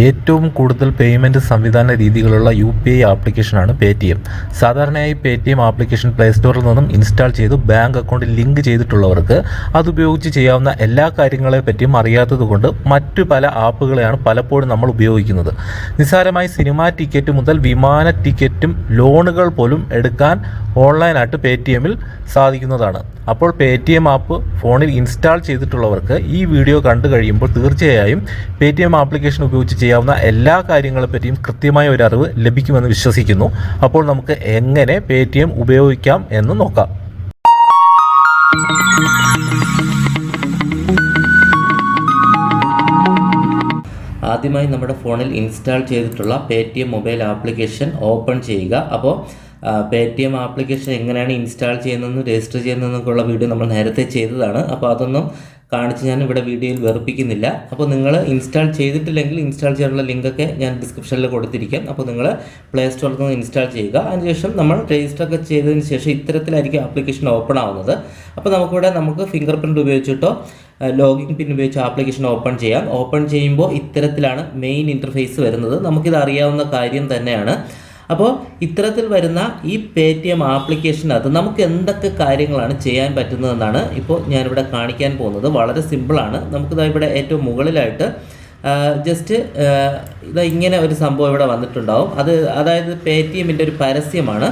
ഏറ്റവും കൂടുതൽ പേയ്മെന്റ് സംവിധാന രീതികളുള്ള യു പി ഐ ആപ്ലിക്കേഷനാണ് പേ ടി എം സാധാരണയായി Paytm application play സ്റ്റോറിൽ നിന്നും ഇൻസ്റ്റാൾ ചെയ്ത് ബാങ്ക് അക്കൗണ്ട് ലിങ്ക് ചെയ്തിട്ടുള്ളവർക്ക് അതുപയോഗിച്ച് ചെയ്യാവുന്ന എല്ലാ കാര്യങ്ങളെപ്പറ്റിയും അറിയാത്തതുകൊണ്ട് മറ്റു പല ആപ്പുകളെയാണ് പലപ്പോഴും നമ്മൾ ഉപയോഗിക്കുന്നത്. നിസ്സാരമായി സിനിമാ ടിക്കറ്റ് മുതൽ വിമാന ടിക്കറ്റും ലോണുകൾ പോലും എടുക്കാൻ ഓൺലൈനായിട്ട് പേ ടി എമ്മിൽ സാധിക്കുന്നതാണ്. അപ്പോൾ പേ ടി എം ആപ്പ് ഫോണിൽ ഇൻസ്റ്റാൾ ചെയ്തിട്ടുള്ളവർക്ക് ഈ വീഡിയോ കണ്ടു കഴിയുമ്പോൾ തീർച്ചയായും പേ ടി എം ആപ്ലിക്കേഷൻ ഉപയോഗിച്ച് ചെയ്യാവുന്ന എല്ലാ കാര്യങ്ങളെപ്പറ്റിയും കൃത്യമായ ഒരു അറിവ് ലഭിക്കുമെന്ന് വിശ്വസിക്കുന്നു. അപ്പോൾ നമുക്ക് എങ്ങനെ പേ ടി എം ഉപയോഗിക്കാം എന്ന് നോക്കാം. ആദ്യമായി നമ്മുടെ ഫോണിൽ ഇൻസ്റ്റാൾ ചെയ്തിട്ടുള്ള Paytm mobile application open ചെയ്യുക. അപ്പോൾ പേ ടി എം ആപ്ലിക്കേഷൻ എങ്ങനെയാണ് ഇൻസ്റ്റാൾ ചെയ്യുന്നതെന്ന് രജിസ്റ്റർ ചെയ്യുന്നതെന്നൊക്കെയുള്ള വീഡിയോ നമ്മൾ നേരത്തെ ചെയ്തതാണ്. അപ്പോൾ അതൊന്നും കാണിച്ച് ഞാൻ ഇവിടെ വീഡിയോയിൽ വെറുപ്പിക്കുന്നില്ല. അപ്പോൾ നിങ്ങൾ ഇൻസ്റ്റാൾ ചെയ്തിട്ടില്ലെങ്കിൽ ഇൻസ്റ്റാൾ ചെയ്യാനുള്ള ലിങ്കൊക്കെ ഞാൻ ഡിസ്ക്രിപ്ഷനിൽ കൊടുത്തിരിക്കാം. അപ്പോൾ നിങ്ങൾ പ്ലേ സ്റ്റോറിൽ നിന്ന് ഇൻസ്റ്റാൾ ചെയ്യുക. അതിനുശേഷം നമ്മൾ രജിസ്റ്റർ ഒക്കെ ചെയ്തതിന് ശേഷം ഇത്തരത്തിലായിരിക്കും ആപ്ലിക്കേഷൻ ഓപ്പൺ ആവുന്നത്. അപ്പോൾ നമുക്കിവിടെ നമുക്ക് ഫിംഗർ പ്രിന്റ് ഉപയോഗിച്ചിട്ടോ ലോഗിൻ പിൻ ഉപയോഗിച്ച് ആപ്ലിക്കേഷൻ ഓപ്പൺ ചെയ്യാം. ഓപ്പൺ ചെയ്യുമ്പോൾ ഇത്തരത്തിലാണ് മെയിൻ ഇന്റർഫേസ് വരുന്നത്. നമുക്കിത് അറിയാവുന്ന കാര്യം തന്നെയാണ്. അപ്പോൾ ഇത്തരത്തിൽ വരുന്ന ഈ പേ ടി എം ആപ്ലിക്കേഷനകത്ത് നമുക്ക് എന്തൊക്കെ കാര്യങ്ങളാണ് ചെയ്യാൻ പറ്റുന്നതെന്നാണ് ഇപ്പോൾ ഞാനിവിടെ കാണിക്കാൻ പോകുന്നത്. വളരെ സിമ്പിളാണ് നമുക്കിതാ ഇവിടെ ഏറ്റവും മുകളിലായിട്ട് ജസ്റ്റ് ഇതാ ഇങ്ങനെ ഒരു സംഭവം ഇവിടെ വന്നിട്ടുണ്ടാവും. അത് അതായത് പേ ടി എമ്മിന്റെ ഒരു പരസ്യമാണ്.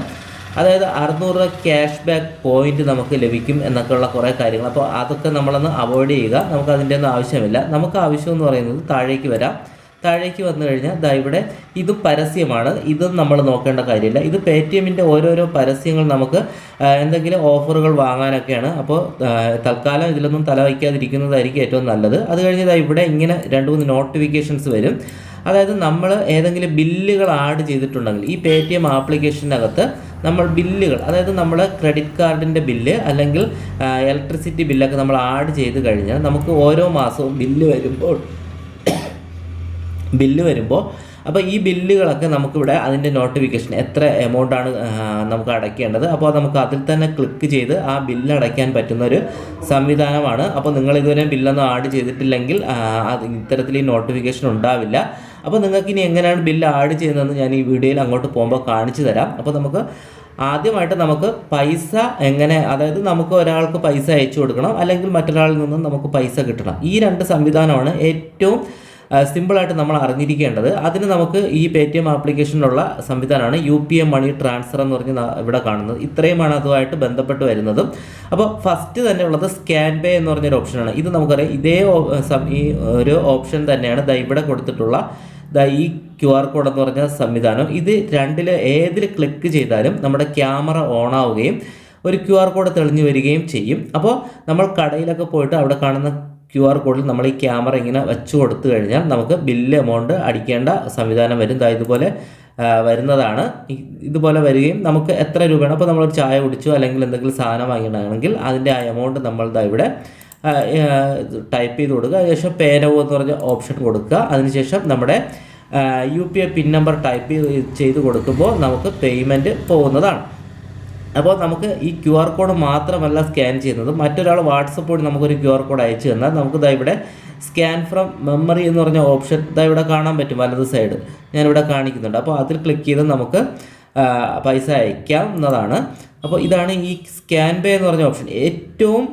അതായത് അറുന്നൂറ് രൂപ ക്യാഷ് ബാക്ക് പോയിന്റ് നമുക്ക് ലഭിക്കും എന്നൊക്കെയുള്ള കുറേ കാര്യങ്ങൾ. അപ്പോൾ അതൊക്കെ നമ്മളൊന്ന് അവോയ്ഡ് ചെയ്യുക. നമുക്ക് അതിന്റെ ഒന്നും ആവശ്യമില്ല. നമുക്ക് ആവശ്യം എന്ന് പറയുന്നത് താഴേക്ക് വരാം. താഴേക്ക് വന്നു കഴിഞ്ഞാൽ ദാ ഇവിടെ ഇത് പരസ്യമാണ്. ഇതും നമ്മൾ നോക്കേണ്ട കാര്യമില്ല. ഇത് പേ ടി എമ്മിന്റെ ഓരോരോ പരസ്യങ്ങൾ നമുക്ക് എന്തെങ്കിലും ഓഫറുകൾ വാങ്ങാനൊക്കെയാണ്. അപ്പോൾ തൽക്കാലം ഇതിലൊന്നും തല വയ്ക്കാതിരിക്കുന്നതായിരിക്കും ഏറ്റവും നല്ലത്. അത് കഴിഞ്ഞ് ദാ ഇവിടെ ഇങ്ങനെ രണ്ട് മൂന്ന് നോട്ടിഫിക്കേഷൻസ് വരും. അതായത് നമ്മൾ ഏതെങ്കിലും ബില്ലുകൾ ആഡ് ചെയ്തിട്ടുണ്ടെങ്കിൽ ഈ പേ ടി എം ആപ്ലിക്കേഷനകത്ത് നമ്മൾ ബില്ലുകൾ അതായത് നമ്മൾ ക്രെഡിറ്റ് കാർഡിന്റെ ബില്ല് അല്ലെങ്കിൽ ഇലക്ട്രിസിറ്റി ബില്ലൊക്കെ നമ്മൾ ആഡ് ചെയ്ത് കഴിഞ്ഞാൽ നമുക്ക് ഓരോ മാസവും ബില്ല് വരുമ്പോൾ ബില്ല് വരുമ്പോൾ അപ്പോൾ ഈ ബില്ലുകളൊക്കെ നമുക്കിവിടെ അതിന്റെ നോട്ടിഫിക്കേഷൻ എത്ര എമൗണ്ടാണ് നമുക്ക് അടയ്ക്കേണ്ടത്. അപ്പോൾ നമുക്ക് അതിൽ തന്നെ ക്ലിക്ക് ചെയ്ത് ആ ബില്ല് അടയ്ക്കാൻ പറ്റുന്ന ഒരു സംവിധാനമാണ്. അപ്പോൾ നിങ്ങൾ ഇതുവരെ ബില്ലൊന്നും ആഡ് ചെയ്തിട്ടില്ലെങ്കിൽ അത് ഇത്തരത്തിൽ ഈ നോട്ടിഫിക്കേഷൻ ഉണ്ടാവില്ല. അപ്പോൾ നിങ്ങൾക്ക് ഇനി എങ്ങനെയാണ് ബില്ല് ആഡ് ചെയ്യുന്നതെന്ന് ഞാൻ ഈ വീഡിയോയിൽ അങ്ങോട്ട് പോകുമ്പോൾ കാണിച്ചു തരാം. അപ്പോൾ നമുക്ക് ആദ്യമായിട്ട് നമുക്ക് പൈസ എങ്ങനെ അതായത് നമുക്ക് ഒരാൾക്ക് പൈസ അയച്ചു കൊടുക്കണം അല്ലെങ്കിൽ മറ്റൊരാളിൽ നിന്നും നമുക്ക് പൈസ കിട്ടണം. ഈ രണ്ട് സംവിധാനമാണ് ഏറ്റവും സിമ്പിളായിട്ട് നമ്മൾ അറിഞ്ഞിരിക്കേണ്ടത് അതിന് നമുക്ക് ഈ പേ ടി എം ആപ്ലിക്കേഷനിലുള്ള സംവിധാനമാണ് U P M money transfer എന്ന് പറഞ്ഞ് ഇവിടെ കാണുന്നത്. ഇത്രയുമാണ് അതുമായിട്ട് ബന്ധപ്പെട്ട് വരുന്നതും. അപ്പോൾ ഫസ്റ്റ് തന്നെ ഉള്ളത് സ്കാൻ പേ എന്ന് പറഞ്ഞൊരു ഓപ്ഷനാണ് ഇത് നമുക്കറിയാം. ഇതേ ഈ ഒരു ഓപ്ഷൻ തന്നെയാണ് ദാ ഇവിടെ കൊടുത്തിട്ടുള്ള ദാ ഈ ക്യു ആർ കോഡ് എന്ന് പറഞ്ഞ സംവിധാനം. ഇത് രണ്ടിൽ ഏതിൽ ക്ലിക്ക് ചെയ്താലും നമ്മുടെ ക്യാമറ ഓൺ ആവുകയും ഒരു ക്യു ആർ കോഡ് തെളിഞ്ഞു വരികയും ചെയ്യും. അപ്പോൾ നമ്മൾ കടയിലൊക്കെ പോയിട്ട് അവിടെ കാണുന്ന ക്യു ആർ കോഡിൽ നമ്മൾ ഈ ക്യാമറ ഇങ്ങനെ വെച്ച് കൊടുത്തു കഴിഞ്ഞാൽ നമുക്ക് ബില്ല് എമൗണ്ട് അടിക്കേണ്ട സംവിധാനം വരും. ഇതുപോലെ വരുന്നതാണ്. ഇതുപോലെ വരികയും നമുക്ക് എത്ര രൂപയാണ്? അപ്പോൾ നമ്മളൊരു ചായ കുടിച്ചു അല്ലെങ്കിൽ എന്തെങ്കിലും സാധനം വാങ്ങിയിട്ടുണ്ടെങ്കിൽ അതിന്റെ ആ എമൗണ്ട് നമ്മൾ ദാ ഇവിടെ ടൈപ്പ് ചെയ്ത് കൊടുക്കുക. അതിനുശേഷം പേനോ എന്ന് പറഞ്ഞ ഓപ്ഷൻ കൊടുക്കുക. അതിനുശേഷം നമ്മുടെ U P I pin number type ചെയ്ത് കൊടുക്കുമ്പോൾ നമുക്ക് പേയ്മെന്റ് പോകുന്നതാണ്. അപ്പോൾ നമുക്ക് ഈ ക്യു ആർ കോഡ് മാത്രമല്ല സ്കാൻ ചെയ്യുന്നത്. മറ്റൊരാൾ വാട്സപ്പ് വഴി നമുക്കൊരു ക്യു ആർ കോഡ് അയച്ചു തന്നാൽ നമുക്ക് ഇതാ ഇവിടെ സ്കാൻ ഫ്രം മെമ്മറി എന്ന് പറഞ്ഞ ഓപ്ഷൻ ഇതാ ഇവിടെ കാണാൻ പറ്റും വലത് സൈഡ് ഞാനിവിടെ കാണിക്കുന്നുണ്ട്. അപ്പോൾ അതിൽ ക്ലിക്ക് ചെയ്ത് നമുക്ക് പൈസ അയക്കാം എന്നതാണ് അപ്പോൾ ഇതാണ് ഈ സ്കാൻ പേ എന്ന് പറഞ്ഞ ഓപ്ഷൻ ഏറ്റവും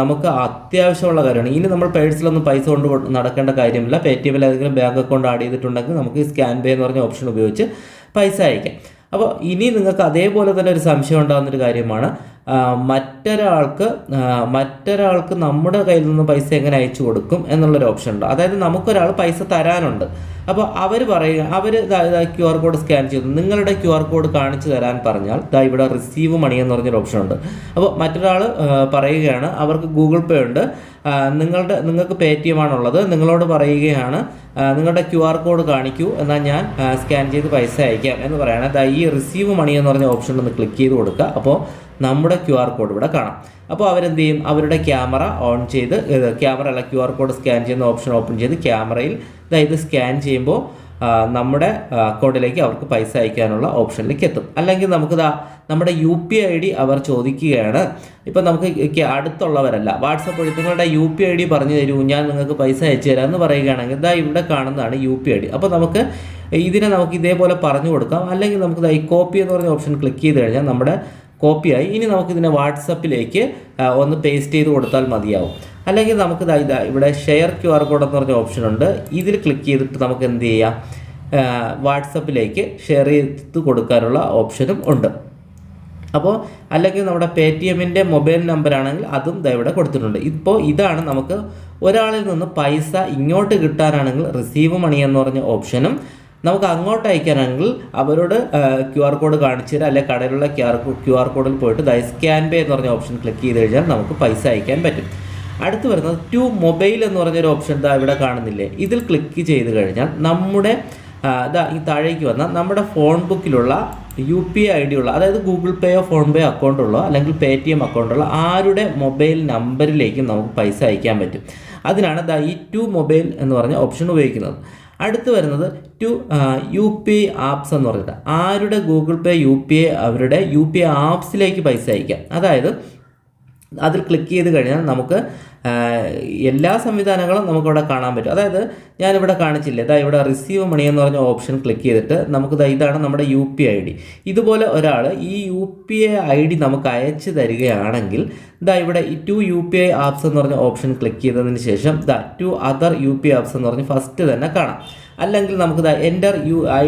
നമുക്ക് അത്യാവശ്യമുള്ള കാര്യമാണ്. ഇനി നമ്മൾ പേഴ്സിലൊന്നും പൈസ കൊണ്ട് നടക്കേണ്ട കാര്യമില്ല. പേ ടി എമ്മിൽ ഏതെങ്കിലും ബാങ്ക് അക്കൗണ്ട് ആഡ് ചെയ്തിട്ടുണ്ടെങ്കിൽ നമുക്ക് ഈ സ്കാൻ പേ എന്ന് പറഞ്ഞ ഓപ്ഷൻ ഉപയോഗിച്ച് പൈസ അയക്കാം. അപ്പോൾ ഇനി നിങ്ങൾക്ക് അതേപോലെ തന്നെ ഒരു സംശയം ഉണ്ടാകുന്നൊരു കാര്യമാണ്. മറ്റൊരാൾക്ക് മറ്റൊരാൾക്ക് നമ്മുടെ കയ്യിൽ നിന്ന് പൈസ എങ്ങനെ അയച്ചു കൊടുക്കും എന്നുള്ളൊരു ഓപ്ഷൻ ഉണ്ട്. അതായത് നമുക്കൊരാൾ പൈസ തരാനുണ്ട്. അപ്പോൾ അവർ പറയുക അവർ ക്യു ആർ കോഡ് സ്കാൻ ചെയ്തു. നിങ്ങളുടെ ക്യു ആർ കോഡ് കാണിച്ചു തരാൻ പറഞ്ഞാൽ ദാ ഇവിടെ റിസീവ് മണി എന്ന് പറഞ്ഞൊരു ഓപ്ഷൻ ഉണ്ട്. അപ്പോൾ മറ്റൊരാൾ പറയുകയാണ് അവർക്ക് ഗൂഗിൾ പേ ഉണ്ട്. നിങ്ങളുടെ നിങ്ങൾക്ക് പേ ടി എം ആണുള്ളത്. നിങ്ങളോട് പറയുകയാണ് നിങ്ങളുടെ ക്യു ആർ കോഡ് കാണിക്കൂ എന്നാൽ ഞാൻ സ്കാൻ ചെയ്ത് പൈസ അയക്കാം എന്ന് പറയുകയാണ് ദാ ഈ റിസീവ് മണി എന്ന് പറഞ്ഞ ഓപ്ഷൻ ഒന്ന് ക്ലിക്ക് ചെയ്ത് കൊടുക്കുക. അപ്പോൾ നമ്മുടെ ക്യു ആർ കോഡ് ഇവിടെ കാണാം. അപ്പോൾ അവരെന്ത് ചെയ്യും അവരുടെ ക്യാമറ ഓൺ ചെയ്ത് ക്യാമറ അല്ല ക്യു ആർ കോഡ് സ്കാൻ ചെയ്യുന്ന ഓപ്ഷൻ ഓപ്പൺ ചെയ്ത് ക്യാമറയിൽ ഇത് സ്കാൻ ചെയ്യുമ്പോൾ നമ്മുടെ അക്കൗണ്ടിലേക്ക് അവർക്ക് പൈസ അയക്കാനുള്ള ഓപ്ഷനിലേക്ക് എത്തും. അല്ലെങ്കിൽ നമുക്കിതാ നമ്മുടെ യു പി ഐ ഡി അവർ ചോദിക്കുകയാണ്. ഇപ്പം നമുക്ക് അടുത്തുള്ളവരല്ല. വാട്സപ്പ് വഴി നിങ്ങളുടെ യു പി ഐ ഡി പറഞ്ഞു തരൂ ഞാൻ നിങ്ങൾക്ക് പൈസ അയച്ചു തരാം എന്ന് പറയുകയാണെങ്കിൽ ഇതാ ഇവിടെ കാണുന്നതാണ് യു പി ഐ ഡി. അപ്പോൾ നമുക്ക് ഇതിനെ നമുക്ക് ഇതേപോലെ പറഞ്ഞു കൊടുക്കാം. അല്ലെങ്കിൽ നമുക്ക് ഈ കോപ്പി എന്ന് പറഞ്ഞ ഓപ്ഷൻ ക്ലിക്ക് ചെയ്ത് കഴിഞ്ഞാൽ നമ്മുടെ കോപ്പിയായി ഇനി നമുക്കിതിനെ വാട്സപ്പിലേക്ക് ഒന്ന് പേസ്റ്റ് ചെയ്ത് കൊടുത്താൽ മതിയാവും. അല്ലെങ്കിൽ നമുക്ക് ഇതാ ഇവിടെ ഷെയർ ക്യു ആർ കോഡ് എന്ന് പറഞ്ഞ ഓപ്ഷൻ ഉണ്ട്. ഇതിൽ ക്ലിക്ക് ചെയ്തിട്ട് നമുക്ക് എന്ത് ചെയ്യാം? വാട്സപ്പിലേക്ക് ഷെയർ ചെയ്ത് കൊടുക്കാനുള്ള ഓപ്ഷനും ഉണ്ട്. അപ്പോൾ അല്ലെങ്കിൽ നമ്മുടെ പേ ടി എമ്മിന്റെ മൊബൈൽ നമ്പർ ആണെങ്കിൽ അതും ഇവിടെ കൊടുത്തിട്ടുണ്ട്. ഇപ്പോൾ ഇതാണ് നമുക്ക് ഒരാളിൽ നിന്ന് പൈസ ഇങ്ങോട്ട് കിട്ടാനാണെങ്കിൽ റിസീവ് മണി എന്ന് പറഞ്ഞ ഓപ്ഷനും നമുക്ക് അങ്ങോട്ട് അയക്കാനാണെങ്കിൽ അവരോട് ക്യു ആർ കോഡ് കാണിച്ചു തരാം. അല്ലെങ്കിൽ കടയിലുള്ള ക്യു ആർ ക്യു ആർ കോഡിൽ പോയിട്ട് ദൈ സ്കാൻ പേ എന്ന് പറഞ്ഞ ഓപ്ഷൻ ക്ലിക്ക് ചെയ്ത് കഴിഞ്ഞാൽ നമുക്ക് പൈസ അയക്കാൻ പറ്റും. അടുത്ത് വരുന്നത് ടു മൊബൈൽ എന്ന് പറഞ്ഞൊരു ഓപ്ഷൻ ഇതാ ഇവിടെ കാണുന്നില്ലേ? ഇതിൽ ക്ലിക്ക് ചെയ്ത് കഴിഞ്ഞാൽ നമ്മുടെ ഇതാ ഈ താഴേക്ക് വന്ന നമ്മുടെ ഫോൺ ബുക്കിലുള്ള യു പി ഐ ഡി ഉള്ള അതായത് ഗൂഗിൾ പേയോ ഫോൺ പേയോ അക്കൗണ്ടുള്ളോ അല്ലെങ്കിൽ പേ ടി എം അക്കൗണ്ടുള്ള ആരുടെ മൊബൈൽ നമ്പറിലേക്കും നമുക്ക് പൈസ അയക്കാൻ പറ്റും. അതിനാണ് ദാ ഈ ടു മൊബൈൽ എന്ന് പറഞ്ഞ ഓപ്ഷൻ ഉപയോഗിക്കുന്നത്. അടുത്ത് വരുന്നത് ടു യു പി ആപ്സ് എന്ന് പറഞ്ഞിട്ട് ആരുടെ Google pay U P I അവരുടെ യു പി ഐ ആപ്സിലേക്ക് പൈസ അയക്കാം. അതായത് അതിൽ ക്ലിക്ക് ചെയ്ത് കഴിഞ്ഞാൽ നമുക്ക് എല്ലാ സംവിധാനങ്ങളും നമുക്കിവിടെ കാണാൻ പറ്റും. അതായത് ഞാനിവിടെ കാണിച്ചില്ല ഇതാ ഇവിടെ റിസീവ് മണി എന്ന് പറഞ്ഞ ഓപ്ഷൻ ക്ലിക്ക് ചെയ്തിട്ട് നമുക്ക് ഇതാണ് നമ്മുടെ യു പി ഐ ഡി ഇതുപോലെ ഒരാൾ ഈ U P I I D നമുക്ക് അയച്ചു തരികയാണെങ്കിൽ ഇതാ ഇവിടെ to U P I apps എന്ന് പറഞ്ഞ ഓപ്ഷൻ ക്ലിക്ക് ചെയ്തതിന് ശേഷം the to other U P I apps എന്ന് പറഞ്ഞ് ഫസ്റ്റ് തന്നെ കാണാം. അല്ലെങ്കിൽ നമുക്ക് ദാ enter U I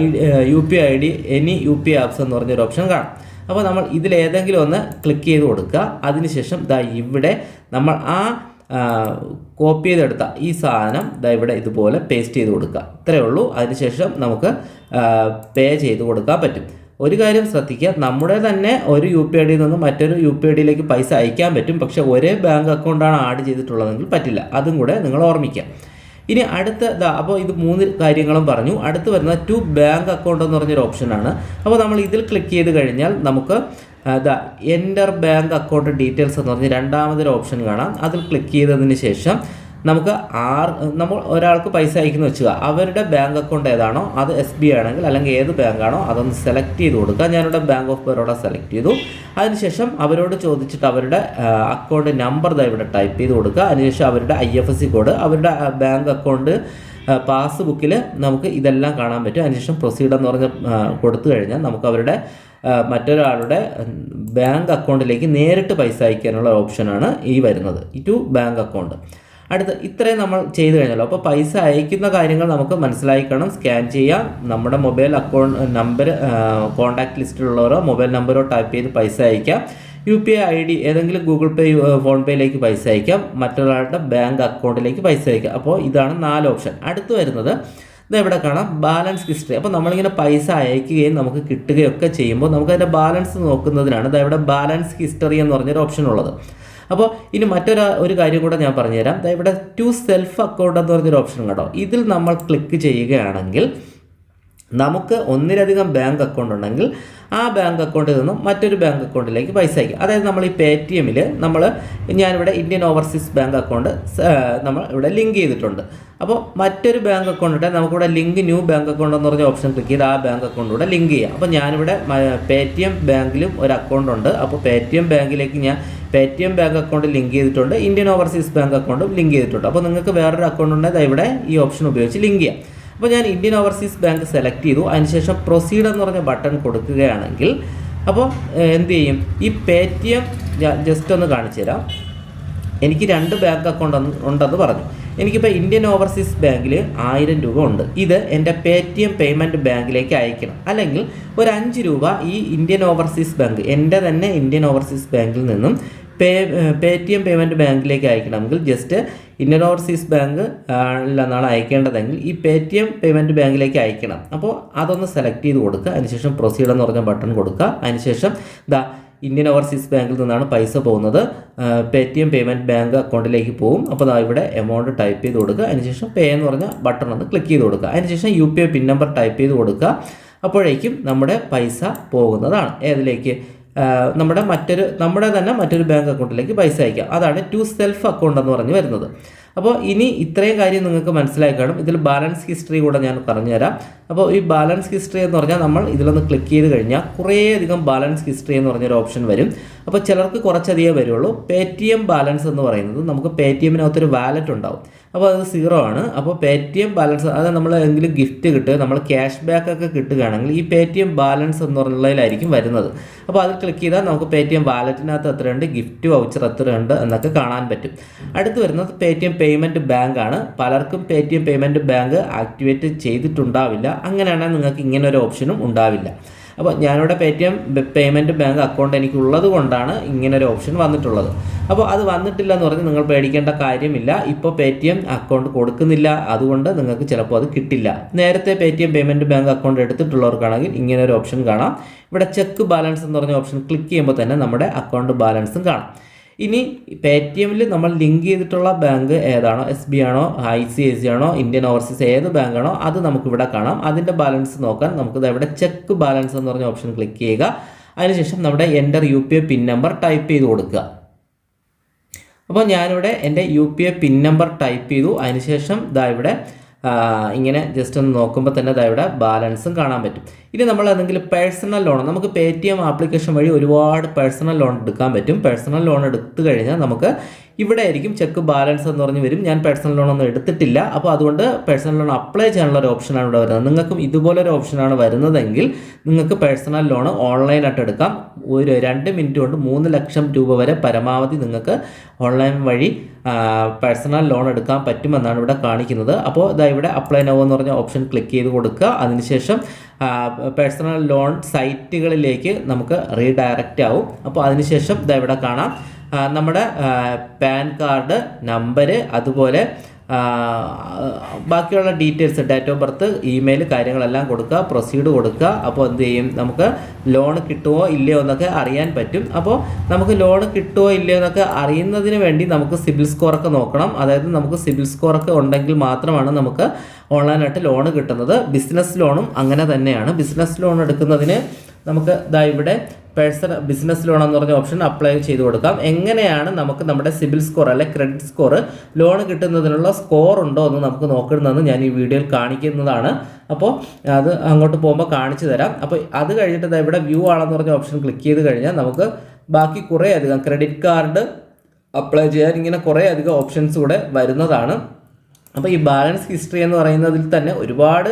U P I D any U P I apps എന്ന് പറഞ്ഞൊരു ഓപ്ഷൻ കാണാം. അപ്പോൾ നമ്മൾ ഇതിലേതെങ്കിലും ഒന്ന് ക്ലിക്ക് ചെയ്ത് കൊടുക്കുക. അതിനുശേഷം ദാ ഇവിടെ നമ്മൾ ആ കോപ്പി ചെയ്തെടുത്ത ഈ സാധനം ദാ ഇവിടെ ഇതുപോലെ പേസ്റ്റ് ചെയ്ത് കൊടുക്കുക. ഇത്രയേ ഉള്ളൂ. അതിനുശേഷം നമുക്ക് പേ ചെയ്ത് കൊടുക്കാൻ പറ്റും. ഒരു കാര്യം ശ്രദ്ധിക്കുക. നമ്മുടെ തന്നെ ഒരു യു പി ഐ ഡിയിൽ നിന്നും മറ്റൊരു യു പി ഐ ഡിയിലേക്ക് പൈസ അയക്കാൻ പറ്റും. പക്ഷെ ഒരേ ബാങ്ക് അക്കൗണ്ടാണ് ആഡ് ചെയ്തിട്ടുള്ളതെങ്കിൽ പറ്റില്ല. അതും കൂടെ നിങ്ങൾ ഓർമ്മിക്കുക. ഇനി അടുത്ത അപ്പോൾ ഇത് മൂന്ന് കാര്യങ്ങളും പറഞ്ഞു. അടുത്ത് വരുന്ന ടു ബാങ്ക് അക്കൗണ്ട് എന്ന് പറഞ്ഞൊരു ഓപ്ഷനാണ് അപ്പോൾ നമ്മൾ ഇതിൽ ക്ലിക്ക് ചെയ്ത് കഴിഞ്ഞാൽ നമുക്ക് ദാ എന്റർ ബാങ്ക് അക്കൗണ്ട് ഡീറ്റെയിൽസ് എന്ന് പറഞ്ഞ് രണ്ടാമതൊരു ഓപ്ഷൻ കാണാം. അതിൽ ക്ലിക്ക് ചെയ്തതിന് ശേഷം നമുക്ക് ആർ നമ്മൾ ഒരാൾക്ക് പൈസ അയക്കുന്ന വെച്ചുക. അവരുടെ ബാങ്ക് അക്കൗണ്ട് ഏതാണോ അത് എസ് ബി ആണെങ്കിൽ അല്ലെങ്കിൽ ഏത് ബാങ്കാണോ അതൊന്ന് സെലക്ട് ചെയ്ത് കൊടുക്കുക. ഞാനിവിടെ ബാങ്ക് ഓഫ് ബറോഡ സെലക്ട് ചെയ്തു. അതിനുശേഷം അവരോട് ചോദിച്ചിട്ട് അവരുടെ അക്കൗണ്ട് നമ്പർ ഇവിടെ ടൈപ്പ് ചെയ്ത് കൊടുക്കുക. അതിനുശേഷം അവരുടെ I F S C code അവരുടെ ബാങ്ക് അക്കൗണ്ട് പാസ്ബുക്കിൽ നമുക്ക് ഇതെല്ലാം കാണാൻ പറ്റും. അതിനുശേഷം പ്രൊസീഡ് എന്ന് പറഞ്ഞ കൊടുത്തു കഴിഞ്ഞാൽ നമുക്ക് അവരുടെ മറ്റൊരാളുടെ ബാങ്ക് അക്കൗണ്ടിലേക്ക് നേരിട്ട് പൈസ അയക്കാനുള്ള ഓപ്ഷനാണ് ഈ വരുന്നത്. ടു ബാങ്ക് അക്കൗണ്ട് അടുത്ത് ഇത്രയും നമ്മൾ ചെയ്തു കഴിഞ്ഞല്ലോ. അപ്പോൾ പൈസ അയക്കുന്ന കാര്യങ്ങൾ നമുക്ക് മനസ്സിലാക്കണം സ്കാൻ ചെയ്യാം. നമ്മുടെ മൊബൈൽ അക്കൗണ്ട് നമ്പർ കോൺടാക്ട് ലിസ്റ്റിലുള്ളവരോ മൊബൈൽ നമ്പറോ ടൈപ്പ് ചെയ്ത് പൈസ അയക്കാം. U P I I D ഏതെങ്കിലും ഗൂഗിൾ പേ ഫോൺ പേയിലേക്ക് പൈസ അയക്കാം മറ്റൊരാളുടെ ബാങ്ക് അക്കൗണ്ടിലേക്ക് പൈസ അയക്കാം. അപ്പോൾ ഇതാണ് നാല് ഓപ്ഷൻ. അടുത്ത് വരുന്നത് ഇത് ഇവിടെ കാണാം ബാലൻസ് ഹിസ്റ്ററി. അപ്പോൾ നമ്മളിങ്ങനെ പൈസ അയക്കുകയും നമുക്ക് കിട്ടുകയൊക്കെ ചെയ്യുമ്പോൾ നമുക്ക് അതിന്റെ ബാലൻസ് നോക്കുന്നതിനാണ് ഇത് ഇവിടെ ബാലൻസ് ഹിസ്റ്ററി എന്ന് പറഞ്ഞൊരു ഓപ്ഷൻ ഉള്ളത്. അപ്പോൾ ഇനി മറ്റൊരു ഒരു കാര്യം കൂടെ ഞാൻ പറഞ്ഞുതരാം. ഇവിടെ ടു സെൽഫ് അക്കൗണ്ട് എന്ന് പറഞ്ഞൊരു ഓപ്ഷൻ കേട്ടോ ഇതിൽ നമ്മൾ ക്ലിക്ക് ചെയ്യുകയാണെങ്കിൽ നമുക്ക് ഒന്നിലധികം ബാങ്ക് അക്കൗണ്ട് ഉണ്ടെങ്കിൽ ആ ബാങ്ക് അക്കൗണ്ടിൽ നിന്നും മറ്റൊരു ബാങ്ക് അക്കൗണ്ടിലേക്ക് പൈസ അയക്കും. അതായത് നമ്മൾ ഈ പേ ടി എമ്മിൽ നമ്മൾ ഞാനിവിടെ ഇന്ത്യൻ ഓവർസീസ് ബാങ്ക് അക്കൗണ്ട് നമ്മൾ ഇവിടെ ലിങ്ക് ചെയ്തിട്ടുണ്ട്. അപ്പോൾ മറ്റൊരു ബാങ്ക് അക്കൗണ്ട് ഉണ്ടെങ്കിൽ നമുക്കിവിടെ ലിങ്ക് ന്യൂ ബാങ്ക് അക്കൗണ്ട് എന്ന് പറഞ്ഞ ഓപ്ഷൻ ക്ലിക്ക് ചെയ്ത് ആ ബാങ്ക് അക്കൗണ്ടിലൂടെ ലിങ്ക് ചെയ്യാം. അപ്പോൾ ഞാനിവിടെ പേ ടി എം ബാങ്കിലും ഒരു അക്കൗണ്ട് ഉണ്ട്. അപ്പോൾ പേ ടി എം ബാങ്കിലേക്ക് ഞാൻ Paytm bank account link ചെയ്തിട്ടുണ്ട് ഇന്ത്യൻ ഓവർസീസ് ബാങ്ക് അക്കൗണ്ടും ലിങ്ക് ചെയ്തിട്ടുണ്ട്. അപ്പോൾ നിങ്ങൾക്ക് വേറൊരു അക്കൗണ്ട് ഉണ്ടെങ്കിൽ ഇവിടെ ഈ ഓപ്ഷൻ ഉപയോഗിച്ച് ലിങ്ക് ചെയ്യാം. അപ്പോൾ ഞാൻ ഇന്ത്യൻ ഓവർസീസ് ബാങ്ക് സെലക്ട് ചെയ്തു. അതിനുശേഷം പ്രൊസീഡ് എന്ന് പറഞ്ഞ ബട്ടൺ കൊടുക്കുകയാണെങ്കിൽ അപ്പോൾ എന്ത് ചെയ്യും? ഈ പേ ടി എം ജസ്റ്റ് ഒന്ന് കാണിച്ചു തരാം. എനിക്ക് രണ്ട് ബാങ്ക് അക്കൗണ്ട് ഉണ്ടെന്ന് പറഞ്ഞു. എനിക്കിപ്പോൾ ഇന്ത്യൻ ഓവർസീസ് ബാങ്കിൽ ആയിരം രൂപ ഉണ്ട്. ഇത് എന്റെ പേ ടി എം പേയ്മെന്റ് ബാങ്കിലേക്ക് അയക്കണം. അല്ലെങ്കിൽ ഒരു അഞ്ച് രൂപ ഈ ഇന്ത്യൻ ഓവർസീസ് ബാങ്ക് എന്റെ തന്നെ ഇന്ത്യൻ ഓവർസീസ് ബാങ്കിൽ നിന്നും pay Paytm payment ബാങ്കിലേക്ക് അയക്കണമെങ്കിൽ ജസ്റ്റ് ഇന്ത്യൻ ഓവർസീസ് ബാങ്ക് എന്നാണ് അയക്കേണ്ടതെങ്കിൽ ഈ പേ ടി എം പേയ്മെന്റ് ബാങ്കിലേക്ക് അയക്കണം. അപ്പോൾ അതൊന്ന് സെലക്ട് ചെയ്ത് കൊടുക്കുക. അതിനുശേഷം പ്രൊസീഡ് എന്ന് പറഞ്ഞ ബട്ടൺ കൊടുക്കുക. അതിനുശേഷം ദാ ഇന്ത്യൻ ഓവർസീസ് ബാങ്കിൽ നിന്നാണ് പൈസ പോകുന്നത്. Paytm payment bank അക്കൗണ്ടിലേക്ക് പോകും അപ്പോൾ ദാ ഇവിടെ എമൗണ്ട് ടൈപ്പ് ചെയ്ത് കൊടുക്കുക. അതിനുശേഷം പേ എന്ന് പറഞ്ഞ ബട്ടൺ ഒന്ന് ക്ലിക്ക് ചെയ്ത് കൊടുക്കുക. അതിനുശേഷം U P I pin number type ചെയ്ത് കൊടുക്കുക. അപ്പോഴേക്കും നമ്മുടെ പൈസ പോകുന്നതാണ്. ഏതിലേക്ക്? നമ്മുടെ മറ്റൊരു നമ്മുടെ തന്നെ മറ്റൊരു ബാങ്ക് അക്കൗണ്ടിലേക്ക് പൈസ അയക്കാം. അതാണ് ടു സെൽഫ് അക്കൗണ്ട് എന്ന് പറഞ്ഞ് വരുന്നത്. അപ്പോൾ ഇനി ഇത്രയും കാര്യം നിങ്ങൾക്ക് മനസ്സിലായി കാണും. ഇതിൽ ബാലൻസ് ഹിസ്റ്ററി കൂടെ ഞാൻ പറഞ്ഞുതരാം. അപ്പോൾ ഈ ബാലൻസ് ഹിസ്റ്ററി എന്ന് പറഞ്ഞാൽ നമ്മൾ ഇതിലൊന്ന് ക്ലിക്ക് ചെയ്ത് കഴിഞ്ഞാൽ കുറേയധികം ബാലൻസ് ഹിസ്റ്ററി എന്ന് പറഞ്ഞൊരു ഓപ്ഷൻ വരും. അപ്പോൾ ചിലർക്ക് കുറച്ചധികം വരുള്ളൂ. പേ ബാലൻസ് എന്ന് പറയുന്നത് നമുക്ക് പേ ടി എമ്മിനകത്തൊരു വാലറ്റ് ഉണ്ടാവും. അപ്പോൾ അത് സീറോ ആണ്. അപ്പോൾ പേ ടി എം ബാലൻസ് അത് നമ്മൾ എന്തെങ്കിലും ഗിഫ്റ്റ് കിട്ടുക നമ്മൾ ക്യാഷ് ബാക്ക് ഒക്കെ കിട്ടുകയാണെങ്കിൽ ഈ പേ ടി എം ബാലൻസ് എന്ന് പറഞ്ഞതിലായിരിക്കും വരുന്നത്. അപ്പോൾ അത് ക്ലിക്ക് ചെയ്താൽ നമുക്ക് പേ ടി എം വാലറ്റിനകത്ത് എത്രയുണ്ട്? ഗിഫ്റ്റ് വൗച്ചർ എത്രയുണ്ട് എന്നൊക്കെ കാണാൻ പറ്റും. അടുത്ത് വരുന്നത് Paytm payment bank ആണ്. പലർക്കും Paytm payment bank activate ചെയ്തിട്ടുണ്ടാവില്ല. അങ്ങനെയാണെങ്കിൽ നിങ്ങൾക്ക് ഇങ്ങനെ ഒരു ഓപ്ഷനും ഉണ്ടാവില്ല. അപ്പോൾ ഞാനിവിടെ Paytm payment bank account എനിക്ക് ഉള്ളത് കൊണ്ടാണ് ഇങ്ങനെ ഒരു ഓപ്ഷൻ വന്നിട്ടുള്ളത്. അപ്പോൾ അത് വന്നിട്ടില്ല എന്ന് പറഞ്ഞ് നിങ്ങൾ പേടിക്കേണ്ട കാര്യമില്ല. ഇപ്പോൾ പേ ടി എം അക്കൗണ്ട് കൊടുക്കുന്നില്ല. അതുകൊണ്ട് നിങ്ങൾക്ക് ചിലപ്പോൾ അത് കിട്ടില്ല. നേരത്തെ Paytm payment bank account എടുത്തിട്ടുള്ളവർക്കാണെങ്കിൽ ഇങ്ങനെ ഒരു ഓപ്ഷൻ കാണാം. ഇവിടെ ചെക്ക് ബാലൻസ് എന്ന് പറഞ്ഞ ഓപ്ഷൻ ക്ലിക്ക് ചെയ്യുമ്പോൾ തന്നെ നമ്മുടെ അക്കൗണ്ട് ബാലൻസും കാണാം. ഇനി പേ ടി എമ്മിൽ നമ്മൾ ലിങ്ക് ചെയ്തിട്ടുള്ള ബാങ്ക് ഏതാണോ എസ് ബി ആണോ ഐ സി ഐ സി ആണോ ഇന്ത്യൻ ഓവർസീസ് ഏത് ബാങ്കാണോ അത് നമുക്കിവിടെ കാണാം. അതിന്റെ ബാലൻസ് നോക്കാൻ നമുക്ക് ഇവിടെ ചെക്ക് ബാലൻസ് എന്ന് പറഞ്ഞ ഓപ്ഷൻ ക്ലിക്ക് ചെയ്യുക. അതിനുശേഷം നമ്മുടെ enter U P I pin number type ചെയ്ത് കൊടുക്കുക. അപ്പോൾ ഞാനിവിടെ എന്റെ U P I pin number type ചെയ്തു. അതിനുശേഷം ഇതാ ഇവിടെ ഇങ്ങനെ ജസ്റ്റ് ഒന്ന് നോക്കുമ്പോൾ തന്നെ ഇതാ ഇവിടെ ബാലൻസും കാണാൻ പറ്റും. ഇനി നമ്മൾ അതെങ്കിൽ പേഴ്സണൽ ലോൺ നമുക്ക് പേ ടി എം ആപ്ലിക്കേഷൻ വഴി ഒരുപാട് പേഴ്സണൽ ലോൺ എടുക്കാൻ പറ്റും. പേഴ്സണൽ ലോൺ എടുത്തു കഴിഞ്ഞാൽ നമുക്ക് ഇവിടെ ആയിരിക്കും ചെക്ക് ബാലൻസ് എന്ന് പറഞ്ഞ് വരും. ഞാൻ പേഴ്സണൽ ലോൺ ഒന്നും എടുത്തിട്ടില്ല. അപ്പോൾ അതുകൊണ്ട് പേഴ്സണൽ ലോൺ അപ്ലൈ ചെയ്യാനുള്ള ഒരു ഓപ്ഷനാണ് ഇവിടെ വരുന്നത്. നിങ്ങൾക്കും ഇതുപോലൊരു ഓപ്ഷനാണ് വരുന്നതെങ്കിൽ നിങ്ങൾക്ക് പേഴ്സണൽ ലോൺ ഓൺലൈനായിട്ട് എടുക്കാം. ഒരു രണ്ട് മിനിറ്റ് കൊണ്ട് മൂന്ന് ലക്ഷം രൂപ വരെ പരമാവധി നിങ്ങൾക്ക് ഓൺലൈൻ വഴി പേഴ്സണൽ ലോൺ എടുക്കാൻ പറ്റുമെന്നാണ് ഇവിടെ കാണിക്കുന്നത്. അപ്പോൾ ഇതാ ഇവിടെ അപ്ലൈ നോ എന്ന് പറഞ്ഞ ഓപ്ഷൻ ക്ലിക്ക് ചെയ്ത് കൊടുക്കുക. അതിനുശേഷം പേഴ്സണൽ ലോൺ സൈറ്റുകളിലേക്ക് നമുക്ക് റീഡയറക്റ്റ് ആവും. അപ്പോൾ അതിനുശേഷം ഇവിടെ കാണാം. നമ്മുടെ പാൻ കാർഡ് നമ്പർ അതുപോലെ ബാക്കിയുള്ള details date of birth email കാര്യങ്ങളെല്ലാം കൊടുക്കുക പ്രൊസീഡ് കൊടുക്കുക. അപ്പോൾ എന്ത് ചെയ്യും? നമുക്ക് ലോൺ കിട്ടുമോ ഇല്ലയോ എന്നൊക്കെ അറിയാൻ പറ്റും. അപ്പോൾ നമുക്ക് ലോൺ കിട്ടുമോ ഇല്ലയോ എന്നൊക്കെ അറിയുന്നതിന് വേണ്ടി നമുക്ക് സിബിൽ സ്കോറൊക്കെ നോക്കണം. അതായത് നമുക്ക് സിബിൽ സ്കോറൊക്കെ ഉണ്ടെങ്കിൽ മാത്രമാണ് നമുക്ക് ഓൺലൈനായിട്ട് ലോൺ കിട്ടുന്നത്. ബിസിനസ് ലോണും അങ്ങനെ തന്നെയാണ്. ബിസിനസ് ലോൺ എടുക്കുന്നതിന് നമുക്ക് ദാ ഇവിടെ പേഴ്സണൽ ബിസിനസ് ലോൺ എന്ന് പറഞ്ഞ ഓപ്ഷൻ അപ്ലൈ ചെയ്ത് കൊടുക്കാം. എങ്ങനെയാണ് നമുക്ക് നമ്മുടെ സിബിൽ സ്കോർ അല്ലെ ക്രെഡിറ്റ് സ്കോർ ലോൺ കിട്ടുന്നതിനുള്ള സ്കോർ ഉണ്ടോ എന്ന് നമുക്ക് നോക്കുന്നതെന്ന് ഞാൻ ഈ വീഡിയോയിൽ കാണിക്കുന്നതാണ്. അപ്പോൾ അത് അങ്ങോട്ട് പോകുമ്പോൾ കാണിച്ചു തരാം. അപ്പോൾ അത് കഴിഞ്ഞിട്ട് ഇവിടെ വ്യൂ ആണെന്ന് പറഞ്ഞ ഓപ്ഷൻ ക്ലിക്ക് ചെയ്ത് കഴിഞ്ഞാൽ നമുക്ക് ബാക്കി കുറേ അധികം ക്രെഡിറ്റ് കാർഡ് അപ്ലൈ ചെയ്യാൻ ഇങ്ങനെ കുറേ അധികം ഓപ്ഷൻസ് കൂടെ വരുന്നതാണ്. അപ്പോൾ ഈ ബാലൻസ് ഹിസ്റ്ററി എന്ന് പറയുന്നതിൽ തന്നെ ഒരുപാട്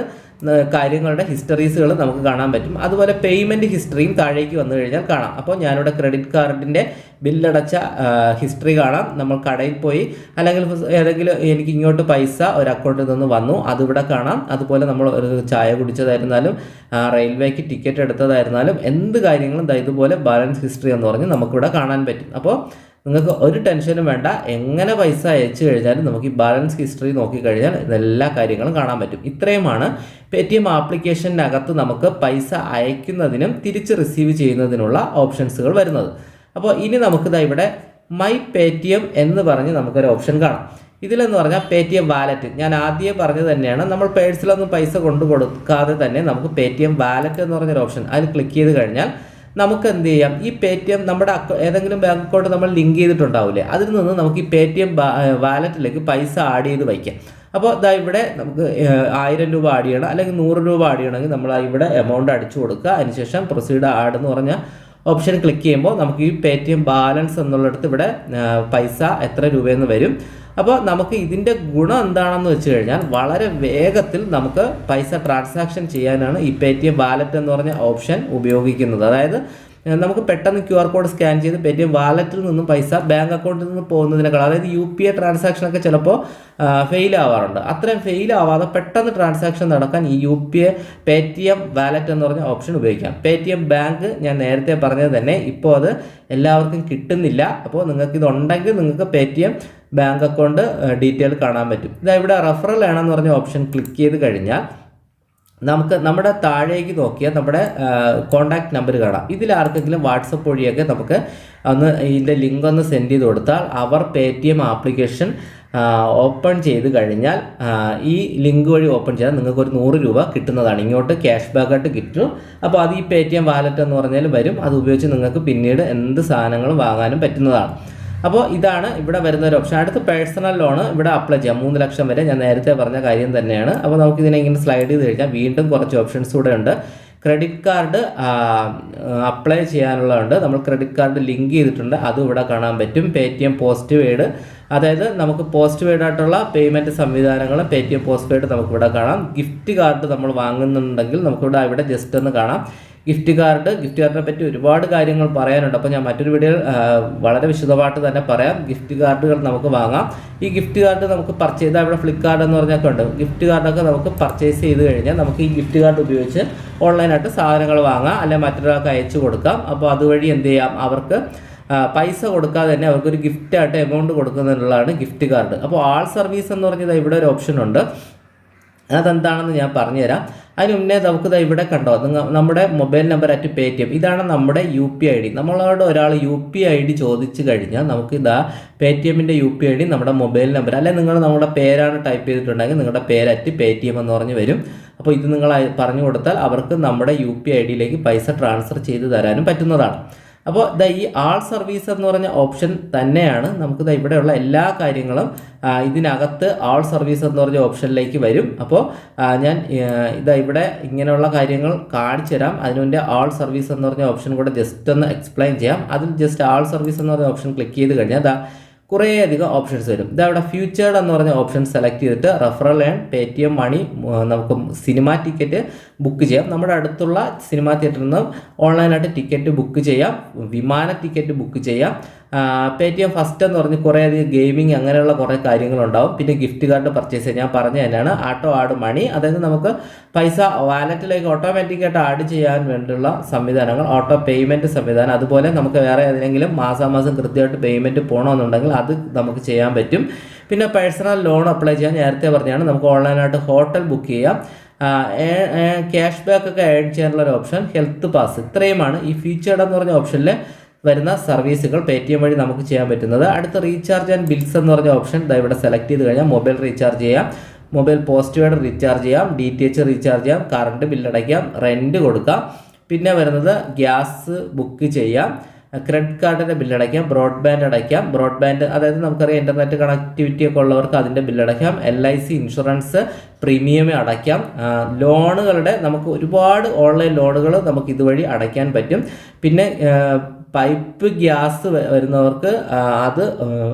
കാര്യങ്ങളുടെ ഹിസ്റ്ററീസുകൾ നമുക്ക് കാണാൻ പറ്റും. അതുപോലെ പേയ്മെന്റ് ഹിസ്റ്ററിയും താഴേക്ക് വന്നു കഴിഞ്ഞാൽ കാണാം. അപ്പോൾ ഞാനിവിടെ ക്രെഡിറ്റ് കാർഡിന്റെ ബില്ലടച്ച ഹിസ്റ്ററി കാണാം. നമ്മൾ കടയിൽ പോയി അല്ലെങ്കിൽ ഏതെങ്കിലും എനിക്ക് ഇങ്ങോട്ട് പൈസ ഒരു അക്കൗണ്ടിൽ നിന്ന് വന്നു. അതിവിടെ കാണാം. അതുപോലെ നമ്മൾ ഒരു ചായ കുടിച്ചതായിരുന്നാലും റെയിൽവേക്ക് ടിക്കറ്റ് എടുത്തതായിരുന്നാലും എന്ത് കാര്യങ്ങളും ഇതുപോലെ ബാലൻസ് ഹിസ്റ്ററി എന്ന് പറഞ്ഞ് നമുക്കിവിടെ കാണാൻ പറ്റും. അപ്പോൾ നിങ്ങൾക്ക് ഒരു ടെൻഷനും വേണ്ട. എങ്ങനെ പൈസ അയച്ചു കഴിഞ്ഞാലും നമുക്ക് ഈ ബാലൻസ് ഹിസ്റ്ററി നോക്കിക്കഴിഞ്ഞാൽ ഇതെല്ലാ കാര്യങ്ങളും കാണാൻ പറ്റും. ഇത്രയുമാണ് പേ ടി എം ആപ്ലിക്കേഷനകത്ത് നമുക്ക് പൈസ അയക്കുന്നതിനും തിരിച്ച് റിസീവ് ചെയ്യുന്നതിനുള്ള ഓപ്ഷൻസുകൾ വരുന്നത്. അപ്പോൾ ഇനി നമുക്കിതാ ഇവിടെ മൈ പേ ടി എം എന്ന് പറഞ്ഞ് നമുക്കൊരു ഓപ്ഷൻ കാണാം. ഇതിലെന്ന് പറഞ്ഞാൽ പേ ടി എം വാലറ്റ് ഞാൻ ആദ്യം പറഞ്ഞത് തന്നെയാണ്. നമ്മൾ പേഴ്സിലൊന്നും പൈസ കൊണ്ടു കൊടുക്കാതെ തന്നെ നമുക്ക് പേ ടി എം വാലറ്റ് എന്ന് പറഞ്ഞൊരു ഓപ്ഷൻ അതിൽ ക്ലിക്ക് ചെയ്ത് കഴിഞ്ഞാൽ നമുക്ക് എന്ത് ചെയ്യാം ഈ പേ ടി എം നമ്മുടെ ഏതെങ്കിലും ബാങ്ക് അക്കൗണ്ട് നമ്മൾ ലിങ്ക് ചെയ്തിട്ടുണ്ടാവില്ലേ അതിൽ നിന്ന് നമുക്ക് ഈ പേ ടി എം വാലറ്റിലേക്ക് പൈസ ആഡ് ചെയ്ത് വയ്ക്കാം. അപ്പോൾ ഇതാ ഇവിടെ നമുക്ക് ആയിരം രൂപ ആഡ് ചെയ്യണം അല്ലെങ്കിൽ നൂറ് രൂപ ആഡ് ചെയ്യണമെങ്കിൽ നമ്മൾ ഇവിടെ എമൗണ്ട് അടിച്ചു കൊടുക്കുക. അതിനുശേഷം പ്രൊസീഡ് ആഡ് എന്ന് പറഞ്ഞ ഓപ്ഷൻ ക്ലിക്ക് ചെയ്യുമ്പോൾ നമുക്ക് ഈ പേ ടി എം ബാലൻസ് എന്നുള്ളിടത്ത് ഇവിടെ പൈസ എത്ര രൂപയെന്ന് വരും. അപ്പോൾ നമുക്ക് ഇതിന്റെ ഗുണം എന്താണെന്ന് വെച്ച് കഴിഞ്ഞാൽ വളരെ വേഗത്തിൽ നമുക്ക് പൈസ ട്രാൻസാക്ഷൻ ചെയ്യാനാണ് ഈ പേ ടി എം വാലറ്റ് എന്ന് പറഞ്ഞ ഓപ്ഷൻ ഉപയോഗിക്കുന്നത്. അതായത് നമുക്ക് പെട്ടെന്ന് ക്യു ആർ കോഡ് സ്കാൻ ചെയ്ത് പേ ടി എം വാലറ്റിൽ നിന്നും പൈസ ബാങ്ക് അക്കൗണ്ടിൽ നിന്ന് പോകുന്നതിനേക്കാൾ അതായത് യു പി ഐ ട്രാൻസാക്ഷനൊക്കെ ചിലപ്പോൾ ഫെയിൽ ആവാറുണ്ട്. അത്രയും ഫെയിൽ ആവാതെ പെട്ടെന്ന് ട്രാൻസാക്ഷൻ നടക്കാൻ ഈ U P I Paytm wallet എന്ന് പറഞ്ഞ ഓപ്ഷൻ ഉപയോഗിക്കാം. പേ ടി എം ബാങ്ക് ഞാൻ നേരത്തെ പറഞ്ഞത് തന്നെ ഇപ്പോൾ അത് എല്ലാവർക്കും കിട്ടുന്നില്ല. അപ്പോൾ നിങ്ങൾക്ക് ഇതുണ്ടെങ്കിൽ നിങ്ങൾക്ക് Paytm bank account detail കാണാൻ പറ്റും. ഇതാ ഇവിടെ റെഫറൽ വേണമെന്ന് പറഞ്ഞ ഓപ്ഷൻ ക്ലിക്ക് ചെയ്ത് കഴിഞ്ഞാൽ നമുക്ക് നമ്മുടെ താഴേക്ക് നോക്കിയാൽ നമ്മുടെ കോണ്ടാക്ട് നമ്പർ കാണാം. ഇതിൽ ആർക്കെങ്കിലും വാട്സപ്പ് വഴിയൊക്കെ നമുക്ക് ഒന്ന് ഇതിന്റെ ലിങ്ക് ഒന്ന് സെൻഡ് ചെയ്ത് കൊടുത്താൽ അവർ Paytm application open ചെയ്ത് കഴിഞ്ഞാൽ ഈ ലിങ്ക് വഴി ഓപ്പൺ ചെയ്താൽ നിങ്ങൾക്ക് ഒരു നൂറ് രൂപ കിട്ടുന്നതാണ്. ഇങ്ങോട്ട് ക്യാഷ് ബാക്ക് ആയിട്ട് കിട്ടും. അപ്പോൾ അത് ഈ പേ ടി എം വാലറ്റ് എന്ന് പറഞ്ഞാൽ വരും. അത് ഉപയോഗിച്ച് നിങ്ങൾക്ക് പിന്നീട് എന്ത് സാധനങ്ങളും വാങ്ങാനും പറ്റുന്നതാണ്. അപ്പോൾ ഇതാണ് ഇവിടെ വരുന്ന ഒരു ഓപ്ഷൻ അടുത്ത് പേഴ്സണൽ ലോൺ ഇവിടെ അപ്ലൈ ചെയ്യാം. മൂന്ന് ലക്ഷം വരെ ഞാൻ നേരത്തെ പറഞ്ഞ കാര്യം തന്നെയാണ്. അപ്പോൾ നമുക്ക് ഇതിനെ ഇങ്ങനെ സ്ലൈഡ് ചെയ്ത് കഴിഞ്ഞാൽ വീണ്ടും കുറച്ച് ഓപ്ഷൻസ് കൂടെ ഉണ്ട്. ക്രെഡിറ്റ് കാർഡ് അപ്ലൈ ചെയ്യാനുള്ളതുണ്ട്. നമ്മൾ ക്രെഡിറ്റ് കാർഡ് ലിങ്ക് ചെയ്തിട്ടുണ്ട്. അതും ഇവിടെ കാണാൻ പറ്റും. Paytm postpaid അതായത് നമുക്ക് പോസ്റ്റ് പെയ്ഡ് ആയിട്ടുള്ള പേയ്മെന്റ് സംവിധാനങ്ങൾ Paytm postpaid നമുക്കിവിടെ കാണാം. ഗിഫ്റ്റ് കാർഡ് നമ്മൾ വാങ്ങുന്നുണ്ടെങ്കിൽ നമുക്കിവിടെ ഇവിടെ ജസ്റ്റ് ഒന്ന് കാണാം. ഗിഫ്റ്റ് കാർഡ് ഗിഫ്റ്റ് കാർഡിനെ പറ്റി ഒരുപാട് കാര്യങ്ങൾ പറയാനുണ്ട്. അപ്പോൾ ഞാൻ മറ്റൊരു വീഡിയോ വളരെ വിശദമായിട്ട് തന്നെ പറയാം. ഗിഫ്റ്റ് കാർഡുകൾ നമുക്ക് വാങ്ങാം. ഈ ഗിഫ്റ്റ് കാർഡ് നമുക്ക് പർച്ചേസ് ഇവിടെ ഫ്ലിപ്കാർട്ട് എന്ന് പറഞ്ഞൊക്കെ ഉണ്ട്. ഗിഫ്റ്റ് കാർഡൊക്കെ നമുക്ക് പർച്ചേസ് ചെയ്ത് കഴിഞ്ഞാൽ നമുക്ക് ഈ ഗിഫ്റ്റ് കാർഡ് ഉപയോഗിച്ച് ഓൺലൈനായിട്ട് സാധനങ്ങൾ വാങ്ങാം. അല്ലെങ്കിൽ മറ്റൊരാൾക്ക് അയച്ചു കൊടുക്കാം. അപ്പോൾ അതുവഴി എന്ത് ചെയ്യാം? അവർക്ക് പൈസ കൊടുക്കാതെ തന്നെ അവർക്കൊരു ഗിഫ്റ്റായിട്ട് എമൗണ്ട് കൊടുക്കുന്നതിനുള്ളതാണ് ഗിഫ്റ്റ് കാർഡ് അപ്പോൾ ആൾ സർവീസ് എന്ന് പറഞ്ഞത് ഇവിടെ ഒരു ഓപ്ഷൻ ഉണ്ട്. അതെന്താണെന്ന് ഞാൻ പറഞ്ഞുതരാം. അതിന് മുന്നേ നമുക്ക് ഇവിടെ കണ്ടോ? നമ്മുടെ mobile number at Paytm ഇതാണ് നമ്മുടെ യു പി ഐ ഡി നമ്മളോട് ഒരാൾ യു പി ഐ ഡി ചോദിച്ചു കഴിഞ്ഞാൽ നമുക്ക് ഇതാ പേ ടി എമ്മിന്റെ യു പി ഐ ഡി നമ്മുടെ മൊബൈൽ നമ്പർ അല്ലെങ്കിൽ നിങ്ങൾ നമ്മുടെ പേരാണ് ടൈപ്പ് ചെയ്തിട്ടുണ്ടെങ്കിൽ നിങ്ങളുടെ പേര് അറ്റ് പേ ടി എം എന്ന് പറഞ്ഞ് വരും. അപ്പോൾ ഇത് നിങ്ങൾ പറഞ്ഞു കൊടുത്താൽ അവർക്ക് നമ്മുടെ യു പി ഐ ഡിയിലേക്ക് പൈസ ട്രാൻസ്ഫർ ചെയ്ത് തരാനും പറ്റുന്നതാണ്. അപ്പോൾ ദാ ഈ ആൾ സർവീസ് എന്ന് പറഞ്ഞ ഓപ്ഷൻ തന്നെയാണ്. നമുക്ക് ഇവിടെയുള്ള എല്ലാ കാര്യങ്ങളും ഇതിനകത്ത് ആൾ സർവീസ് എന്ന് പറഞ്ഞ ഓപ്ഷനിലേക്ക് വരും. അപ്പോൾ ഞാൻ ഇതാ ഇവിടെ ഇങ്ങനെയുള്ള കാര്യങ്ങൾ കാണിച്ചു തരാം. അതിനുവേണ്ടി ആൾ സർവീസ് എന്ന് പറഞ്ഞ ഓപ്ഷൻ കൂടെ ജസ്റ്റ് ഒന്ന് എക്സ്പ്ലെയിൻ ചെയ്യാം. അതിൽ ജസ്റ്റ് ആൾ സർവീസ് എന്ന് പറഞ്ഞ ഓപ്ഷൻ ക്ലിക്ക് ചെയ്ത് കഴിഞ്ഞാൽ കുറേയധികം ഓപ്ഷൻസ് വരും. ഇതവിടെ ഫ്യൂച്ചേർഡ് എന്ന് പറഞ്ഞ ഓപ്ഷൻ സെലക്ട് ചെയ്തിട്ട് referral and Paytm money നമുക്ക് സിനിമ ടിക്കറ്റ് ബുക്ക് ചെയ്യാം. നമ്മുടെ അടുത്തുള്ള സിനിമാ തിയേറ്ററിൽ നിന്നും ഓൺലൈനായിട്ട് ടിക്കറ്റ് ബുക്ക് ചെയ്യാം വിമാന ടിക്കറ്റ് ബുക്ക് ചെയ്യാം. പേ ടി എം ഫസ്റ്റ് എന്ന് പറഞ്ഞ് കുറേയധികം ഗെയിമിംഗ് അങ്ങനെയുള്ള കുറേ കാര്യങ്ങളുണ്ടാവും. പിന്നെ ഗിഫ്റ്റ് കാർഡ് പർച്ചേസ് ഞാൻ പറഞ്ഞ തന്നെയാണ്. ആട്ടോ ആഡ് മണി അതായത് നമുക്ക് പൈസ വാലറ്റിലേക്ക് ഓട്ടോമാറ്റിക്കായിട്ട് ആഡ് ചെയ്യാൻ വേണ്ടിയുള്ള സംവിധാനങ്ങൾ ഓട്ടോ പേയ്മെന്റ് സംവിധാനം. അതുപോലെ നമുക്ക് വേറെ ഏതെങ്കിലും മാസാമാസം കൃത്യമായിട്ട് പേയ്മെന്റ് പോകണമെന്നുണ്ടെങ്കിൽ അത് നമുക്ക് ചെയ്യാൻ പറ്റും. പിന്നെ പേഴ്സണൽ ലോൺ അപ്ലൈ ചെയ്യാൻ നേരത്തെ പറഞ്ഞാണ് നമുക്ക് ഓൺലൈനായിട്ട് ഹോട്ടൽ ബുക്ക് ചെയ്യാം. ക്യാഷ് ബാക്ക് ഒക്കെ ആഡ് ചെയ്യാനുള്ള ഒരു ഓപ്ഷൻ ഹെൽത്ത് പാസ് ഇത്രയുമാണ്. ഈ ഫീച്ചേർഡ് എന്ന് പറഞ്ഞ ഓപ്ഷനിൽ വരുന്ന സർവീസുകൾ പേ ടി എം വഴി നമുക്ക് ചെയ്യാൻ പറ്റുന്നത്. അടുത്ത റീചാർജ് ആൻഡ് ബിൽസ് എന്ന് പറഞ്ഞ ഓപ്ഷൻ ഇവിടെ സെലക്ട് ചെയ്ത് കഴിഞ്ഞാൽ മൊബൈൽ റീചാർജ് ചെയ്യാം. മൊബൈൽ പോസ്റ്റ് പെയ്ഡ് റീചാർജ് ചെയ്യാം. ഡി ടി എച്ച് റീചാർജ് ചെയ്യാം. കറണ്ട് ബില്ലടയ്ക്കാം റെന്റ് കൊടുക്കാം. പിന്നെ വരുന്നത് ഗ്യാസ് ബുക്ക് ചെയ്യാം. ക്രെഡിറ്റ് കാർഡിന്റെ ബില്ലടയ്ക്കാം ബ്രോഡ്ബാൻഡ് അടയ്ക്കാം. ബ്രോഡ്ബാൻഡ് അതായത് നമുക്കറിയാം ഇന്റർനെറ്റ് കണക്ടിവിറ്റി ഒക്കെ ഉള്ളവർക്ക് അതിന്റെ ബില്ലടയ്ക്കാം L I C insurance premium അടയ്ക്കാം. ലോണുകളുടെ നമുക്ക് ഒരുപാട് ഓൺലൈൻ ലോണുകൾ നമുക്ക് ഇതുവഴി അടയ്ക്കാൻ പറ്റും. പിന്നെ പൈപ്പ് ഗ്യാസ് വരുന്നവർക്ക് അത്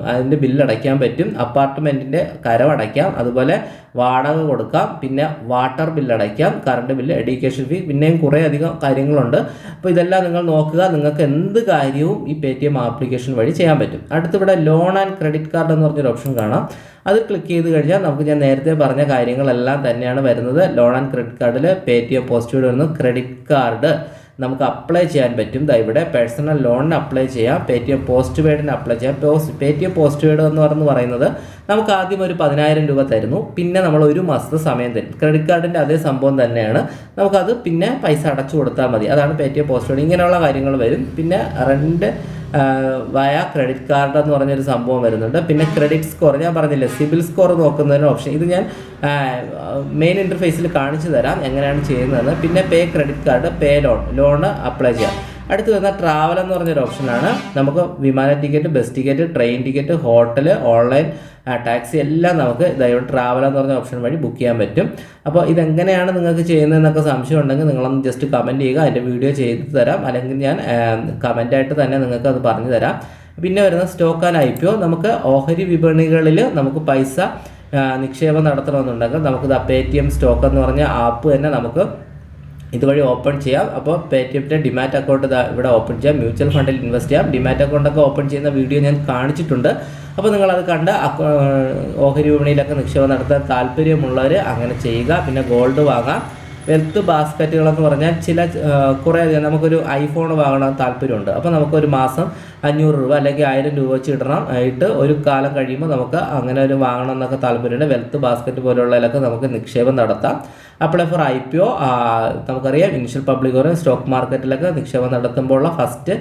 അതിന്റെ ബില്ല് അടയ്ക്കാൻ പറ്റും. അപ്പാർട്ട്മെന്റിന്റെ കരമടയ്ക്കാം അതുപോലെ വാടക കൊടുക്കാം. പിന്നെ വാട്ടർ ബില്ല് അടയ്ക്കാം. കറണ്ട് ബില്ല് എഡ്യൂക്കേഷൻ ഫീ പിന്നെയും കുറേ അധികം കാര്യങ്ങളുണ്ട്. അപ്പോൾ ഇതെല്ലാം നിങ്ങൾ നോക്കുക. നിങ്ങൾക്ക് എന്ത് കാര്യവും ഈ പേ ആപ്ലിക്കേഷൻ വഴി ചെയ്യാൻ പറ്റും. അടുത്തിവിടെ ലോൺ ആൻഡ് ക്രെഡിറ്റ് കാർഡ് എന്ന് പറഞ്ഞൊരു ഓപ്ഷൻ കാണാം. അത് ക്ലിക്ക് ചെയ്ത് കഴിഞ്ഞാൽ നമുക്ക് ഞാൻ നേരത്തെ പറഞ്ഞ കാര്യങ്ങളെല്ലാം തന്നെയാണ് വരുന്നത്. ലോൺ ആൻഡ് ക്രെഡിറ്റ് കാർഡിൽ പേ ടി എം പോസ്റ്റ് വരുന്നു ക്രെഡിറ്റ് കാർഡ് നമുക്ക് അപ്ലൈ ചെയ്യാൻ പറ്റും. ദാ ഇവിടെ പേഴ്സണൽ ലോണിന് അപ്ലൈ ചെയ്യാം. പേ ടി എം പോസ്റ്റ് പെയ്ഡിന് അപ്ലൈ ചെയ്യാം. Paytm postpaid എന്ന് പറഞ്ഞു പറയുന്നത് നമുക്ക് ആദ്യം ഒരു പതിനായിരം രൂപ തരുന്നു. പിന്നെ നമ്മൾ ഒരു മാസത്തെ സമയം തരും. ക്രെഡിറ്റ് കാർഡിന്റെ അതേ സംഭവം തന്നെയാണ്. നമുക്കത് പിന്നെ പൈസ അടച്ചു കൊടുത്താൽ മതി. അതാണ് Paytm postpaid ഇങ്ങനെയുള്ള കാര്യങ്ങൾ വരും. പിന്നെ റെന്റ് വയ ക്രെഡിറ്റ് കാർഡ് എന്ന് പറഞ്ഞൊരു സംഭവം വരുന്നുണ്ട്. പിന്നെ ക്രെഡിറ്റ് സ്കോർ ഞാൻ പറഞ്ഞില്ലേ സിബിൽ സ്കോർ നോക്കുന്നതിന് ഓപ്ഷൻ ഇത് ഞാൻ മെയിൻ ഇന്റർഫേസിൽ കാണിച്ചു തരാം എങ്ങനെയാണ് ചെയ്യുന്നതെന്ന്. പിന്നെ pay credit card pay loan loan apply ചെയ്യാം. അടുത്ത് വരുന്ന ട്രാവൽ എന്ന് പറഞ്ഞൊരു ഓപ്ഷനാണ് നമുക്ക് വിമാന ticket bus ticket train ticket hotel online taxi എല്ലാം നമുക്ക് ഇതായത് ട്രാവൽ എന്ന് പറഞ്ഞ ഓപ്ഷൻ വഴി ബുക്ക് ചെയ്യാൻ പറ്റും. അപ്പോൾ ഇതെങ്ങനെയാണ് നിങ്ങൾക്ക് ചെയ്യുന്നതെന്നൊക്കെ സംശയം ഉണ്ടെങ്കിൽ നിങ്ങളൊന്ന് ജസ്റ്റ് കമന്റ് ചെയ്യുക. അതിന്റെ വീഡിയോ ചെയ്ത് തരാം. അല്ലെങ്കിൽ ഞാൻ കമന്റായിട്ട് തന്നെ നിങ്ങൾക്ക് അത് പറഞ്ഞു തരാം. പിന്നെ വരുന്ന സ്റ്റോക്ക് ആൻഡ് ഐ നമുക്ക് ഓഹരി വിപണികളിൽ നമുക്ക് പൈസ ആ, നിക്ഷേപം നടത്തണമെന്നുണ്ടെങ്കിൽ നമുക്കിത് പേ ടി എം സ്റ്റോക്ക് എന്ന് പറഞ്ഞ ആപ്പ് തന്നെ നമുക്ക് ഇതുവഴി ഓപ്പൺ ചെയ്യാം. അപ്പോൾ പേ ടി എമ്മിന്റെ ഡിമാറ്റ് അക്കൗണ്ട് ഇവിടെ ഓപ്പൺ ചെയ്യാം. മ്യൂച്വൽ ഫണ്ടിൽ ഇൻവെസ്റ്റ് ചെയ്യാം. ഡിമാറ്റ് അക്കൗണ്ടൊക്കെ ഓപ്പൺ ചെയ്യുന്ന വീഡിയോ ഞാൻ കാണിച്ചിട്ടുണ്ട്. അപ്പോൾ നിങ്ങളത് കണ്ട് ഓഹരി വിപണിയിലൊക്കെ നിക്ഷേപം നടത്താൻ താല്പര്യമുള്ളവർ അങ്ങനെ ചെയ്യുക. പിന്നെ ഗോൾഡ് വാങ്ങാം. വെൽത്ത് ബാസ്ക്കറ്റുകളെന്ന് പറഞ്ഞാൽ ചില കുറേ നമുക്കൊരു ഐഫോൺ വാങ്ങണം താല്പര്യമുണ്ട്. അപ്പോൾ നമുക്കൊരു മാസം അഞ്ഞൂറ് രൂപ അല്ലെങ്കിൽ ആയിരം രൂപ വെച്ച് ഇടണം. ആയിട്ട് ഒരു കാലം കഴിയുമ്പോൾ നമുക്ക് അങ്ങനെ ഒരു വാങ്ങണം എന്നൊക്കെ താല്പര്യമുണ്ട്. വെൽത്ത് ബാസ്ക്കറ്റ് പോലുള്ളതിലൊക്കെ നമുക്ക് നിക്ഷേപം നടത്താം. Apply for I P O നമുക്കറിയാം ഇനിഷ്യൽ പബ്ലിക് ഓരോ സ്റ്റോക്ക് മാർക്കറ്റിലൊക്കെ നിക്ഷേപം നടത്തുമ്പോഴുള്ള ഫസ്റ്റ്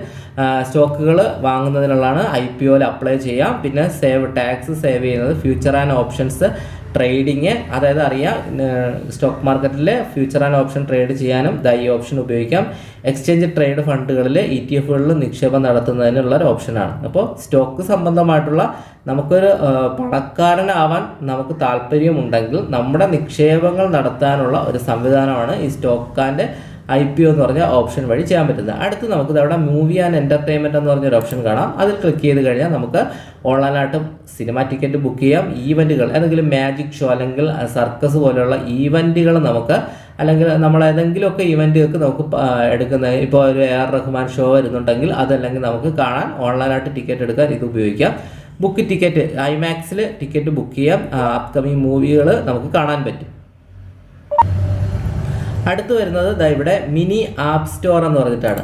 സ്റ്റോക്കുകൾ വാങ്ങുന്നതിനുള്ളതാണ് ഐ പി ഒയിൽ അപ്ലൈ ചെയ്യാം. പിന്നെ സേവ് ടാക്സ് സേവ് ചെയ്യുന്നത് ഫ്യൂച്ചർ ആൻഡ് ഓപ്ഷൻസ് ട്രേഡിങ് അതായത് അറിയാം സ്റ്റോക്ക് മാർക്കറ്റിൽ ഫ്യൂച്ചർ ആൻഡ് ഓപ്ഷൻ ട്രേഡ് ചെയ്യാനും ദൈ ഈ ഓപ്ഷൻ ഉപയോഗിക്കാം. എക്സ്ചേഞ്ച് ട്രേഡ് ഫണ്ടുകളിൽ ഇ ടി എഫുകളിൽ നിക്ഷേപം നടത്തുന്നതിനുള്ള ഒരു ഓപ്ഷനാണ് അപ്പോൾ സ്റ്റോക്ക് സംബന്ധമായിട്ടുള്ള നമുക്കൊരു പണക്കാരനാവാൻ നമുക്ക് താല്പര്യമുണ്ടെങ്കിൽ നമ്മുടെ നിക്ഷേപങ്ങൾ നടത്താനുള്ള ഒരു സംവിധാനമാണ് ഈ stock and I P O എന്ന് പറഞ്ഞ ഓപ്ഷൻ വഴി ചെയ്യാൻ പറ്റുന്നത്. അടുത്ത് നമുക്ക് അവിടെ മൂവി ആൻഡ് എന്റർടൈൻമെന്റ് എന്ന് പറഞ്ഞൊരു ഓപ്ഷൻ കാണാം. അതിൽ ക്ലിക്ക് ചെയ്ത് കഴിഞ്ഞാൽ നമുക്ക് ഓൺലൈനായിട്ട് സിനിമ ടിക്കറ്റ് ബുക്ക് ചെയ്യാം. ഈവന്റുകൾ ഏതെങ്കിലും മാജിക് ഷോ അല്ലെങ്കിൽ സർക്കസ് പോലെയുള്ള ഈവന്റുകൾ നമുക്ക് അല്ലെങ്കിൽ നമ്മൾ ഏതെങ്കിലുമൊക്കെ ഈവന്റുകൾക്ക് നമുക്ക് എടുക്കുന്ന ഇപ്പോൾ ഒരു എ ആർ റഹ്മാൻ ഷോ വരുന്നുണ്ടെങ്കിൽ അതല്ലെങ്കിൽ നമുക്ക് കാണാൻ ഓൺലൈനായിട്ട് ടിക്കറ്റ് എടുക്കാൻ ഇത് ഉപയോഗിക്കാം. ബുക്ക് ടിക്കറ്റ് ഐമാക്സിൽ ടിക്കറ്റ് ബുക്ക് ചെയ്യാം. അപ്കമിങ് മൂവികൾ നമുക്ക് കാണാൻ പറ്റും. അടുത്ത് വരുന്നത് ദാ ഇവിടെ മിനി ആപ്പ് സ്റ്റോർ എന്ന് പറഞ്ഞിട്ടാണ്.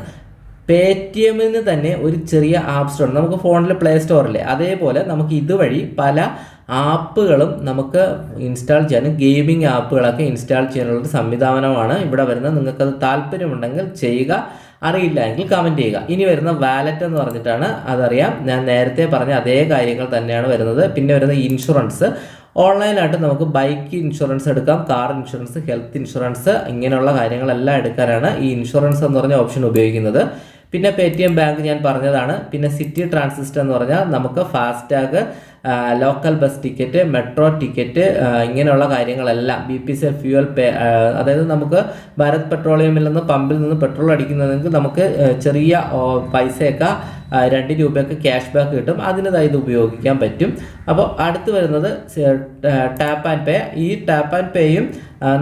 പേ ടി എമ്മിന് തന്നെ ഒരു ചെറിയ ആപ്പ് സ്റ്റോർ നമുക്ക് ഫോണിൽ പ്ലേ സ്റ്റോറില്ലേ അതേപോലെ നമുക്ക് ഇതുവഴി പല ആപ്പുകളും നമുക്ക് ഇൻസ്റ്റാൾ ചെയ്യാനും ഗെയിമിംഗ് ആപ്പുകളൊക്കെ ഇൻസ്റ്റാൾ ചെയ്യാനുള്ള സംവിധാനമാണ് ഇവിടെ വരുന്നത്. നിങ്ങൾക്കത് താല്പര്യമുണ്ടെങ്കിൽ ചെയ്യുക അറിയില്ല എങ്കിൽ കമന്റ് ചെയ്യുക. ഇനി വരുന്ന വാലറ്റ് എന്ന് പറഞ്ഞിട്ടാണ് അതറിയാം. ഞാൻ നേരത്തെ പറഞ്ഞ അതേ കാര്യങ്ങൾ തന്നെയാണ് വരുന്നത്. പിന്നെ വരുന്ന ഇൻഷുറൻസ് ഓൺലൈനായിട്ട് നമുക്ക് ബൈക്ക് ഇൻഷുറൻസ് എടുക്കാം കാർ ഇൻഷുറൻസ് ഹെൽത്ത് ഇൻഷുറൻസ് ഇങ്ങനെയുള്ള കാര്യങ്ങളെല്ലാം എടുക്കാനാണ് ഈ ഇൻഷുറൻസ് എന്ന് പറഞ്ഞ ഓപ്ഷൻ ഉപയോഗിക്കുന്നത്. പിന്നെ പേ ടി എം ബാങ്ക് ഞാൻ പറഞ്ഞതാണ്. പിന്നെ സിറ്റി ട്രാൻസിസ്റ്റർ എന്ന് പറഞ്ഞാൽ നമുക്ക് FASTag local bus ticket metro ticket ഇങ്ങനെയുള്ള കാര്യങ്ങളെല്ലാം B P C fuel pay അതായത് നമുക്ക് ഭാരത് പെട്രോളിയമിൽ നിന്ന് പമ്പിൽ നിന്ന് പെട്രോൾ അടിക്കുന്നതെങ്കിൽ നമുക്ക് ചെറിയ പൈസയൊക്കെ രണ്ട് രൂപയൊക്കെ ക്യാഷ് ബാക്ക് കിട്ടും. അതിനതായി ഇത് ഉപയോഗിക്കാൻ പറ്റും. അപ്പോൾ അടുത്ത് വരുന്നത് ടാപ്പ് ആൻഡ് പേ ഈ ടാപ്പ് ആൻഡ് പേയും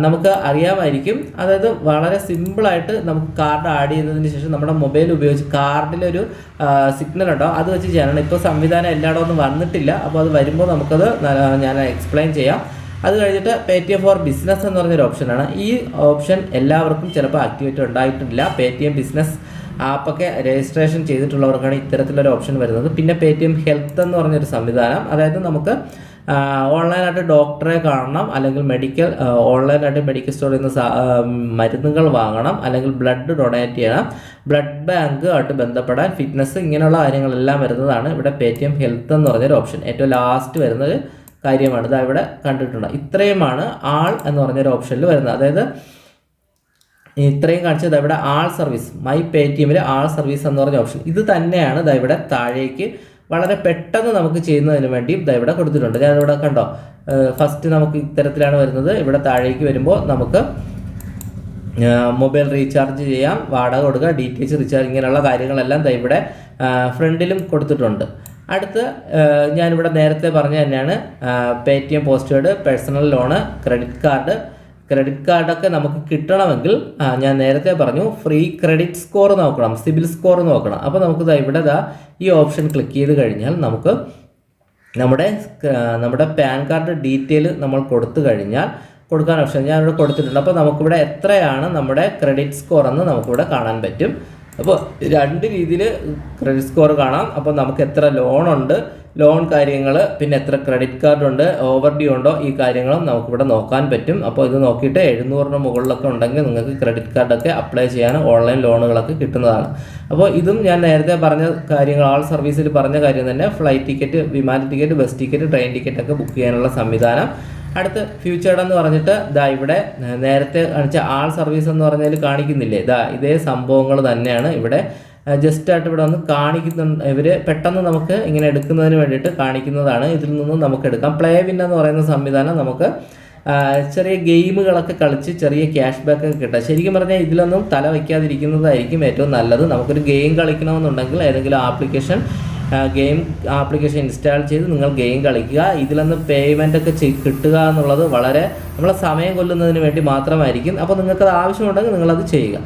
നമുക്ക് അറിയാമായിരിക്കും. അതായത് വളരെ സിമ്പിളായിട്ട് നമുക്ക് കാർഡ് ആഡ് ചെയ്യുന്നതിന് ശേഷം നമ്മുടെ മൊബൈൽ ഉപയോഗിച്ച് കാർഡിലൊരു സിഗ്നൽ ഉണ്ടോ? അത് വെച്ച് ചെയ്യാനാണ് ഇപ്പോൾ സംവിധാനം എല്ലായിടവും ഒന്നും വന്നിട്ടില്ല. അപ്പോൾ അത് വരുമ്പോൾ നമുക്കത് ഞാൻ എക്സ്പ്ലെയിൻ ചെയ്യാം. അത് കഴിഞ്ഞിട്ട് Paytm for business എന്ന് പറഞ്ഞൊരു ഓപ്ഷനാണ് ഈ ഓപ്ഷൻ എല്ലാവർക്കും ചിലപ്പോൾ ആക്ടിവേറ്റ് ഉണ്ടായിട്ടില്ല. പേ ടി എം ബിസിനസ് ആപ്പൊക്കെ രജിസ്ട്രേഷൻ ചെയ്തിട്ടുള്ളവർക്കാണ് ഇത്തരത്തിലൊരു ഓപ്ഷൻ വരുന്നത്. പിന്നെ പേ ടി എം ഹെൽത്ത് എന്ന് പറഞ്ഞൊരു സംവിധാനം. അതായത് നമുക്ക് ഓൺലൈനായിട്ട് ഡോക്ടറെ കാണണം അല്ലെങ്കിൽ മെഡിക്കൽ ഓൺലൈനായിട്ട് മെഡിക്കൽ സ്റ്റോറിൽ നിന്ന് മരുന്നുകൾ വാങ്ങണം അല്ലെങ്കിൽ ബ്ലഡ് ഡൊണേറ്റ് ചെയ്യണം. ബ്ലഡ് ബാങ്കുമായിട്ട് ബന്ധപ്പെടാൻ ഫിറ്റ്നസ് ഇങ്ങനെയുള്ള കാര്യങ്ങളെല്ലാം വരുന്നതാണ് ഇവിടെ പേ ടി എം ഹെൽത്ത് എന്ന് പറഞ്ഞൊരു ഓപ്ഷൻ. ഏറ്റവും ലാസ്റ്റ് വരുന്നൊരു കാര്യമാണ്. ഇതാ ഇവിടെ കണ്ടിട്ടുണ്ട്. ഇത്രയുമാണ് ആൾ എന്ന് പറഞ്ഞൊരു ഓപ്ഷനിൽ വരുന്നത്. അതായത് ഇത്രയും കാണിച്ചത് ഇവിടെ all service my pay T എമ്മിൽ ആൾ സർവീസ് എന്ന് പറഞ്ഞ ഓപ്ഷൻ. ഇത് തന്നെയാണ് ദാ ഇവിടെ താഴേക്ക് വളരെ പെട്ടെന്ന് നമുക്ക് ചെയ്യുന്നതിന് വേണ്ടി ദാ ഇവിടെ കൊടുത്തിട്ടുണ്ട്. ഞാനിവിടെ കണ്ടോ ഫസ്റ്റ് നമുക്ക് ഇത്തരത്തിലാണ് വരുന്നത്. ഇവിടെ താഴേക്ക് വരുമ്പോൾ നമുക്ക് മൊബൈൽ റീചാർജ് ചെയ്യാം വാടക കൊടുക്കുക ഡി ടി എച്ച് റീചാർജ് ഇങ്ങനെയുള്ള കാര്യങ്ങളെല്ലാം ഇവിടെ ഫ്രണ്ടിലും കൊടുത്തിട്ടുണ്ട്. അടുത്ത് ഞാനിവിടെ നേരത്തെ പറഞ്ഞ തന്നെയാണ് Paytm post personal loan credit card credit കാർഡൊക്കെ നമുക്ക് കിട്ടണമെങ്കിൽ ഞാൻ നേരത്തെ പറഞ്ഞു ഫ്രീ ക്രെഡിറ്റ് സ്കോർ നോക്കണം സിബിൽ സ്കോർ നോക്കണം. അപ്പോൾ നമുക്ക് ഇവിടെ ദാ ഈ ഓപ്ഷൻ ക്ലിക്ക് ചെയ്ത് കഴിഞ്ഞാൽ നമുക്ക് നമ്മുടെ നമ്മുടെ പാൻ കാർഡ് ഡീറ്റെയിൽ നമ്മൾ കൊടുത്തു കഴിഞ്ഞാൽ കൊടുക്കാൻ ഓപ്ഷൻ ഞാനിവിടെ കൊടുത്തിട്ടുണ്ട്. അപ്പോൾ നമുക്കിവിടെ എത്രയാണ് നമ്മുടെ ക്രെഡിറ്റ് സ്കോർ എന്ന് നമുക്കിവിടെ കാണാൻ പറ്റും. അപ്പോൾ രണ്ട് രീതിയിൽ ക്രെഡിറ്റ് സ്കോർ കാണാം. അപ്പോൾ നമുക്ക് എത്ര ലോൺ ഉണ്ട് ലോൺ കാര്യങ്ങൾ പിന്നെ എത്ര ക്രെഡിറ്റ് കാർഡ് ഉണ്ട് ഓവർ ഡ്യൂ ഉണ്ടോ ഈ കാര്യങ്ങളും നമുക്കിവിടെ നോക്കാൻ പറ്റും. അപ്പോൾ ഇത് നോക്കിയിട്ട് എഴുന്നൂറിന് മുകളിലൊക്കെ ഉണ്ടെങ്കിൽ നിങ്ങൾക്ക് ക്രെഡിറ്റ് കാർഡൊക്കെ അപ്ലൈ ചെയ്യാൻ ഓൺലൈൻ ലോണുകളൊക്കെ കിട്ടുന്നതാണ്. അപ്പോൾ ഇതും ഞാൻ നേരത്തെ പറഞ്ഞ കാര്യങ്ങൾ ആൾ സർവീസിൽ പറഞ്ഞ കാര്യം തന്നെ ഫ്ലൈറ്റ് ടിക്കറ്റ് വിമാന ticket bus ticket train ticket ഒക്കെ ബുക്ക് ചെയ്യാനുള്ള സംവിധാനം. അടുത്ത് ഫ്യൂച്ചർ എന്ന് പറഞ്ഞിട്ട് ദാ ഇവിടെ നേരത്തെ കാണിച്ച ആൾ സർവീസ് എന്ന് പറഞ്ഞതിൽ കാണിക്കുന്നില്ലേ? ദാ ഇതേ സംഭവങ്ങൾ തന്നെയാണ് ഇവിടെ ജസ്റ്റ് ആയിട്ട് ഇവിടെ വന്ന് കാണിക്കുന്നുണ്ട്. ഇവർ പെട്ടെന്ന് നമുക്ക് ഇങ്ങനെ എടുക്കുന്നതിന് വേണ്ടിയിട്ട് കാണിക്കുന്നതാണ്. ഇതിൽ നിന്നും നമുക്ക് എടുക്കാം. പ്ലേ വിൻ എന്ന് പറയുന്ന സംവിധാനം നമുക്ക് ചെറിയ ഗെയിമുകളൊക്കെ കളിച്ച് ചെറിയ ക്യാഷ് ബാക്ക് ഒക്കെ കിട്ടാം. ശരിക്കും പറഞ്ഞാൽ ഇതിലൊന്നും തല വയ്ക്കാതിരിക്കുന്നതായിരിക്കും ഏറ്റവും നല്ലത്. നമുക്കൊരു ഗെയിം കളിക്കണമെന്നുണ്ടെങ്കിൽ ഏതെങ്കിലും ആപ്ലിക്കേഷൻ ഗെയിം ആപ്ലിക്കേഷൻ ഇൻസ്റ്റാൾ ചെയ്ത് നിങ്ങൾ ഗെയിം കളിക്കുക. ഇതിലൊന്ന് പേയ്മെന്റ് ഒക്കെ കിട്ടുക എന്നുള്ളത് വളരെ നമ്മളെ സമയം കൊല്ലുന്നതിന് വേണ്ടി മാത്രമായിരിക്കും. അപ്പോൾ നിങ്ങൾക്കത് ആവശ്യമുണ്ടെങ്കിൽ നിങ്ങളത് ചെയ്യുക.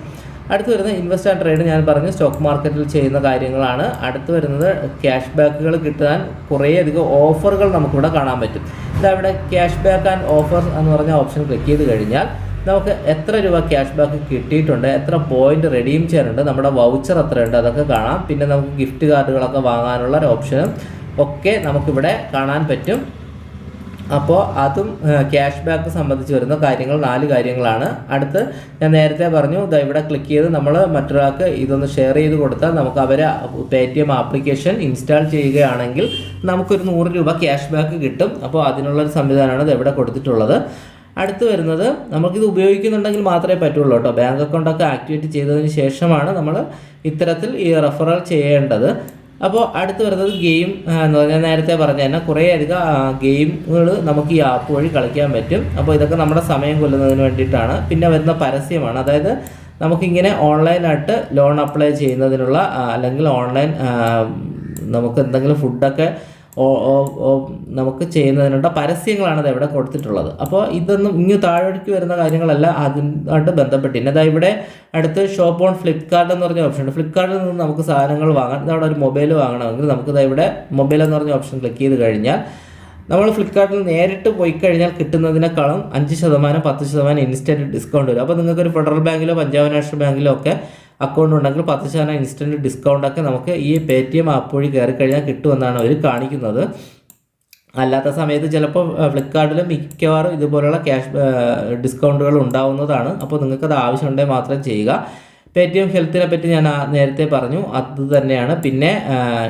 അടുത്ത് വരുന്ന ഇൻവെസ്റ്റ് ആൻഡ് ട്രേഡ് ഞാൻ പറഞ്ഞു. സ്റ്റോക്ക് മാർക്കറ്റിൽ ചെയ്യുന്ന കാര്യങ്ങളാണ്. അടുത്ത് വരുന്നത് ക്യാഷ് ബാക്കുകൾ കിട്ടാൻ കുറേയധികം ഓഫറുകൾ നമുക്കിവിടെ കാണാൻ പറ്റും. ഇതവിടെ ക്യാഷ് ബാക്ക് ആൻഡ് ഓഫർ എന്ന് പറഞ്ഞ ഓപ്ഷൻ ക്ലിക്ക് ചെയ്ത് കഴിഞ്ഞാൽ നമുക്ക് എത്ര രൂപ ക്യാഷ് ബാക്ക് കിട്ടിയിട്ടുണ്ട് എത്ര പോയിന്റ് റെഡീം ചെയ്യാനുണ്ട് നമ്മുടെ വൗച്ചർ എത്രയുണ്ട് അതൊക്കെ കാണാം. പിന്നെ നമുക്ക് ഗിഫ്റ്റ് കാർഡുകളൊക്കെ വാങ്ങാനുള്ള ഒരു ഓപ്ഷനും ഒക്കെ നമുക്കിവിടെ കാണാൻ പറ്റും. അപ്പോൾ അതും ക്യാഷ് ബാക്ക് സംബന്ധിച്ച് വരുന്ന കാര്യങ്ങൾ നാല് കാര്യങ്ങളാണ്. അടുത്ത് ഞാൻ നേരത്തെ പറഞ്ഞു ദാ ഇവിടെ ക്ലിക്ക് ചെയ്ത് നമ്മൾ മറ്റൊരാൾക്ക് ഇതൊന്ന് ഷെയർ ചെയ്ത് കൊടുത്താൽ നമുക്ക് അവർ Paytm application install ചെയ്യുകയാണെങ്കിൽ നമുക്കൊരു നൂറ് രൂപ ക്യാഷ് ബാക്ക് കിട്ടും. അപ്പോൾ അതിനുള്ളൊരു സംവിധാനമാണ് ഇത് ഇവിടെ കൊടുത്തിട്ടുള്ളത്. അടുത്ത് വരുന്നത് നമുക്കിത് ഉപയോഗിക്കുന്നുണ്ടെങ്കിൽ മാത്രമേ പറ്റുള്ളൂ കേട്ടോ. ബാങ്ക് അക്കൗണ്ടൊക്കെ ആക്ടിവേറ്റ് ചെയ്തതിന് ശേഷമാണ് നമ്മൾ ഇത്തരത്തിൽ ഈ റെഫറൽ ചെയ്യേണ്ടത്. അപ്പോൾ അടുത്ത് വരുന്നത് ഗെയിം എന്ന് പറഞ്ഞാൽ നേരത്തെ പറഞ്ഞ തന്നെ കുറേയധികം ഗെയിമുകൾ നമുക്ക് ഈ ആപ്പ് വഴി കളിക്കാൻ പറ്റും. അപ്പോൾ ഇതൊക്കെ നമ്മുടെ സമയം കൊല്ലുന്നതിന് വേണ്ടിയിട്ടാണ്. പിന്നെ വരുന്ന പരസ്യമാണ്. അതായത് നമുക്കിങ്ങനെ ഓൺലൈനായിട്ട് ലോൺ അപ്ലൈ ചെയ്യുന്നതിനുള്ള അല്ലെങ്കിൽ ഓൺലൈൻ നമുക്ക് എന്തെങ്കിലും ഫുഡൊക്കെ നമുക്ക് ചെയ്യുന്നതിനുള്ള പരസ്യങ്ങളാണ് ഇത് ഇവിടെ കൊടുത്തിട്ടുള്ളത്. അപ്പോൾ ഇതൊന്നും ഇങ്ങ് താഴേക്ക് വരുന്ന കാര്യങ്ങളല്ല അതിനായിട്ട് ബന്ധപ്പെട്ട്. പിന്നെ അതായത് ഇവിടെ അടുത്ത് ഷോപ്പ് ഓൺ ഫ്ലിപ്കാർട്ട് എന്ന് പറഞ്ഞ ഓപ്ഷൻ ഉണ്ട്. ഫ്ലിപ്കാർട്ടിൽ നിന്ന് നമുക്ക് സാധനങ്ങൾ വാങ്ങാം. ഇതവിടെ ഒരു മൊബൈൽ വാങ്ങണമെങ്കിൽ നമുക്ക് ഇവിടെ മൊബൈൽ എന്ന് പറഞ്ഞ ഓപ്ഷൻ ക്ലിക്ക് ചെയ്ത് കഴിഞ്ഞാൽ നമ്മൾ ഫ്ലിപ്കാർട്ടിൽ നേരിട്ട് പോയി കഴിഞ്ഞാൽ കിട്ടുന്നതിനേക്കാളും അഞ്ച് ശതമാനം പത്ത് ശതമാനം ഇൻസ്റ്റന്റ് ഡിസ്കൗണ്ട് വരും. അപ്പോൾ നിങ്ങൾക്കൊരു ഫെഡറൽ ബാങ്കിലോ പഞ്ചാബ് നാഷണൽ ബാങ്കിലോ ഒക്കെ അക്കൗണ്ട് ഉണ്ടെങ്കിൽ പത്ത് ശതമാനം ഇൻസ്റ്റന്റ് ഡിസ്കൗണ്ടൊക്കെ നമുക്ക് ഈ പേ ടി എം ആപ്പ് വഴി കയറി കഴിഞ്ഞാൽ കിട്ടുമെന്നാണ് അവർ കാണിക്കുന്നത്. അല്ലാത്ത സമയത്ത് ചിലപ്പോൾ ഫ്ലിപ്കാർട്ടിൽ മിക്കവാറും ഇതുപോലുള്ള ക്യാഷ് ഡിസ്കൗണ്ടുകൾ ഉണ്ടാവുന്നതാണ്. അപ്പോൾ നിങ്ങൾക്കത് ആവശ്യമുണ്ടെങ്കിൽ മാത്രം ചെയ്യുക. പേ ടി എം ഹെൽത്തിനെ പറ്റി ഞാൻ നേരത്തെ പറഞ്ഞു. അത് തന്നെയാണ്. പിന്നെ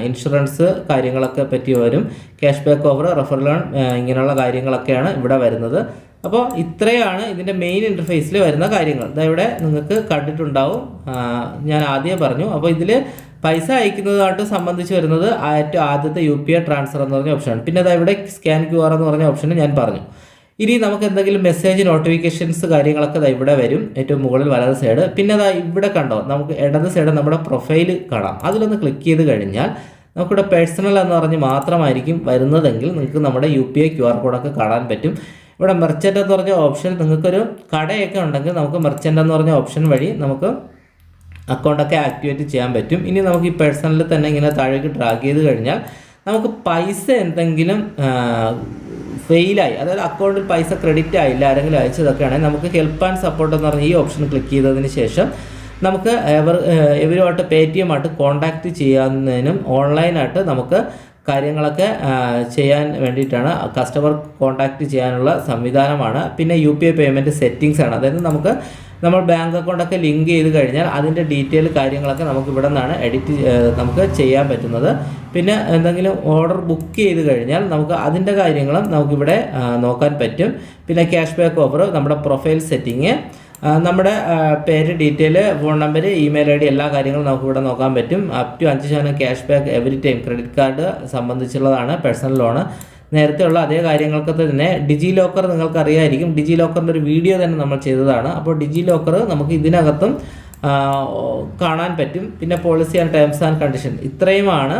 ഇൻഷുറൻസ് കാര്യങ്ങളൊക്കെ പറ്റി വരും. Cash back offer refer loan ഇങ്ങനെയുള്ള കാര്യങ്ങളൊക്കെയാണ് ഇവിടെ വരുന്നത്. അപ്പോൾ ഇത്രയാണ് ഇതിന്റെ മെയിൻ ഇന്റർഫേസിൽ വരുന്ന കാര്യങ്ങൾ. ഇതാ ഇവിടെ നിങ്ങൾക്ക് കണ്ടിട്ടുണ്ടാവും. ഞാൻ ആദ്യം പറഞ്ഞു. അപ്പോൾ ഇതിൽ പൈസ അയക്കുന്നതായിട്ട് സംബന്ധിച്ച് വരുന്നത് ഏറ്റവും ആദ്യത്തെ യു പി ഐ ട്രാൻസ്ഫർ എന്ന് പറഞ്ഞ ഓപ്ഷനാണ് പിന്നെ അതാ ഇവിടെ സ്കാൻ ക്യു ആർ എന്ന് പറഞ്ഞ ഓപ്ഷൻ ഞാൻ പറഞ്ഞു. ഇനി നമുക്ക് എന്തെങ്കിലും മെസ്സേജ് നോട്ടിഫിക്കേഷൻസ് കാര്യങ്ങളൊക്കെ ദാ ഇവിടെ വരും. ഏറ്റവും മുകളിൽ വലത് സൈഡ് പിന്നെ അതാ ഇവിടെ കണ്ടോ നമുക്ക് ഇടത് സൈഡ് നമ്മുടെ പ്രൊഫൈൽ കാണാം. അതിലൊന്ന് ക്ലിക്ക് ചെയ്ത് കഴിഞ്ഞാൽ നമുക്കിവിടെ പേഴ്സണൽ എന്ന് പറഞ്ഞ് മാത്രമായിരിക്കും വരുന്നതെങ്കിൽ നിങ്ങൾക്ക് നമ്മുടെ U P I Q R കോഡൊക്കെ കാണാൻ പറ്റും. ഇവിടെ മെർച്ചന്റ് എന്ന് പറഞ്ഞ ഓപ്ഷൻ നിങ്ങൾക്കൊരു കടയൊക്കെ ഉണ്ടെങ്കിൽ നമുക്ക് മെർച്ചന്റ് എന്ന് പറഞ്ഞ ഓപ്ഷൻ വഴി നമുക്ക് അക്കൗണ്ടൊക്കെ ആക്ടിവേറ്റ് ചെയ്യാൻ പറ്റും. ഇനി നമുക്ക് ഈ പേഴ്സണലിൽ തന്നെ ഇങ്ങനെ താഴേക്ക് ഡ്രാഗ് ചെയ്ത് കഴിഞ്ഞാൽ നമുക്ക് പൈസ എന്തെങ്കിലും ഫെയിലായി അതായത് അക്കൗണ്ടിൽ പൈസ ക്രെഡിറ്റ് ആയില്ല ആരെങ്കിലും അയച്ചതൊക്കെയാണെങ്കിൽ നമുക്ക് ഹെൽപ്പ് ആൻഡ് സപ്പോർട്ട് എന്ന് പറഞ്ഞ ഈ ഓപ്ഷൻ ക്ലിക്ക് ചെയ്തതിന് ശേഷം നമുക്ക് എവർ എവരുമായിട്ട് പേ ടി എം ആയിട്ട് കോൺടാക്റ്റ് ചെയ്യാവുന്നതിനും ഓൺലൈനായിട്ട് നമുക്ക് കാര്യങ്ങളൊക്കെ ചെയ്യാൻ വേണ്ടിയിട്ടാണ് കസ്റ്റമർ കോൺടാക്റ്റ് ചെയ്യാനുള്ള സംവിധാനമാണ്. പിന്നെ U P I payment settings ആണ്. അതായത് നമുക്ക് നമ്മൾ ബാങ്ക് അക്കൗണ്ടൊക്കെ ലിങ്ക് ചെയ്ത് കഴിഞ്ഞാൽ അതിന്റെ ഡീറ്റെയിൽ കാര്യങ്ങളൊക്കെ നമുക്ക് ഇവിടെ നിന്നാണ് എഡിറ്റ് നമുക്ക് ചെയ്യാൻ പറ്റുന്നത്. പിന്നെ എന്തെങ്കിലും ഓർഡർ ബുക്ക് ചെയ്ത് കഴിഞ്ഞാൽ നമുക്ക് അതിന്റെ കാര്യങ്ങളും നമുക്കിവിടെ നോക്കാൻ പറ്റും. പിന്നെ ക്യാഷ് ബാക്ക് ഓഫർ നമ്മുടെ പ്രൊഫൈൽ സെറ്റിങ് നമ്മുടെ പേര് detail phone number email I D എല്ലാ കാര്യങ്ങളും നമുക്ക് ഇവിടെ നോക്കാൻ പറ്റും. അപ് ടു അഞ്ച് ശതമാനം cash back every time credit card സംബന്ധിച്ചുള്ളതാണ് personal loan. നേരത്തെ ഉള്ള അതേ കാര്യങ്ങൾക്ക് തന്നെ ഡിജി ലോക്കർ നിങ്ങൾക്ക് അറിയായിരിക്കും ഡിജി ലോക്കറിന്റെ ഒരു വീഡിയോ തന്നെ നമ്മൾ ചെയ്തതാണ്. അപ്പോൾ ഡിജി ലോക്കർ നമുക്ക് ഇതിനകത്തും കാണാൻ പറ്റും. പിന്നെ policy and terms and condition. ഇത്രയുമാണ്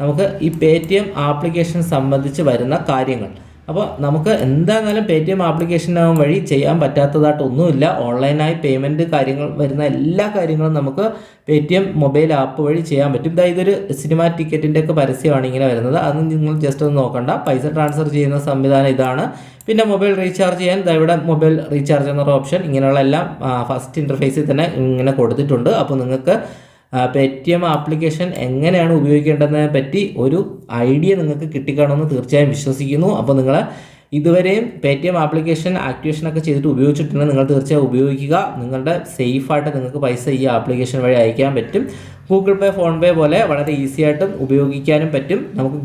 നമുക്ക് ഈ പേ ടി എം ആപ്ലിക്കേഷൻ സംബന്ധിച്ച് വരുന്ന കാര്യങ്ങൾ. അപ്പോൾ നമുക്ക് എന്തായാലും പേ ടി എം ആപ്ലിക്കേഷൻ വഴി ചെയ്യാൻ പറ്റാത്തതായിട്ട് ഒന്നുമില്ല. ഓൺലൈനായി പേയ്മെന്റ് കാര്യങ്ങൾ വരുന്ന എല്ലാ കാര്യങ്ങളും നമുക്ക് Paytm mobile app വഴി ചെയ്യാൻ പറ്റും. ഇതാ ഇതൊരു സിനിമ ടിക്കറ്റിന്റെ ഒക്കെ പരസ്യമാണ് ഇങ്ങനെ വരുന്നത്. അത് നിങ്ങൾ ജസ്റ്റ് ഒന്ന് നോക്കണ്ട. പൈസ ട്രാൻസ്ഫർ ചെയ്യുന്ന സംവിധാനം ഇതാണ്. പിന്നെ മൊബൈൽ റീചാർജ് ചെയ്യാൻ ഇവിടെ മൊബൈൽ റീചാർജ് എന്നൊരു ഓപ്ഷൻ ഇങ്ങനെയുള്ള എല്ലാം ഫസ്റ്റ് ഇന്റർഫേസിൽ തന്നെ ഇങ്ങനെ കൊടുത്തിട്ടുണ്ട്. അപ്പോൾ നിങ്ങൾക്ക് പേ ടി എം ആപ്ലിക്കേഷൻ എങ്ങനെയാണ് ഉപയോഗിക്കേണ്ടതിനെ പറ്റി ഒരു ഐഡിയ നിങ്ങൾക്ക് കിട്ടിക്കാണമെന്ന് തീർച്ചയായും വിശ്വസിക്കുന്നു. അപ്പോൾ നിങ്ങൾ ഇതുവരെയും Paytm application activation ഒക്കെ ചെയ്തിട്ട് ഉപയോഗിച്ചിട്ടുണ്ടെങ്കിൽ നിങ്ങൾ തീർച്ചയായും ഉപയോഗിക്കുക. നിങ്ങളുടെ സേഫായിട്ട് നിങ്ങൾക്ക് പൈസ ഈ ആപ്ലിക്കേഷൻ വഴി അയക്കാൻ പറ്റും. ഗൂഗിൾ പേ ഫോൺ പേ പോലെ വളരെ ഈസി ആയിട്ടും ഉപയോഗിക്കാനും പറ്റും. നമുക്ക്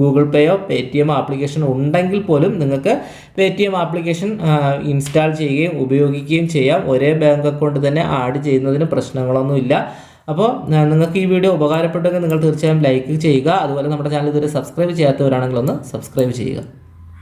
ഗൂഗിൾ പേയോ പേ ടി എം ആപ്ലിക്കേഷൻ ഉണ്ടെങ്കിൽ പോലും നിങ്ങൾക്ക് Paytm application install ചെയ്യുകയും ഉപയോഗിക്കുകയും ചെയ്യാം. ഒരേ ബാങ്ക് അക്കൗണ്ട് തന്നെ ആഡ് ചെയ്യുന്നതിന് പ്രശ്നങ്ങളൊന്നുമില്ല. അപ്പോൾ നിങ്ങൾക്ക് ഈ വീഡിയോ ഉപകാരപ്പെട്ടെങ്കിൽ നിങ്ങൾ തീർച്ചയായും ലൈക്ക് ചെയ്യുക. അതുപോലെ നമ്മുടെ ചാനൽ ഇതുവരെ സബ്സ്ക്രൈബ് ചെയ്യാത്തവരാണെങ്കിൽ ഒന്ന് സബ്സ്ക്രൈബ് ചെയ്യുക.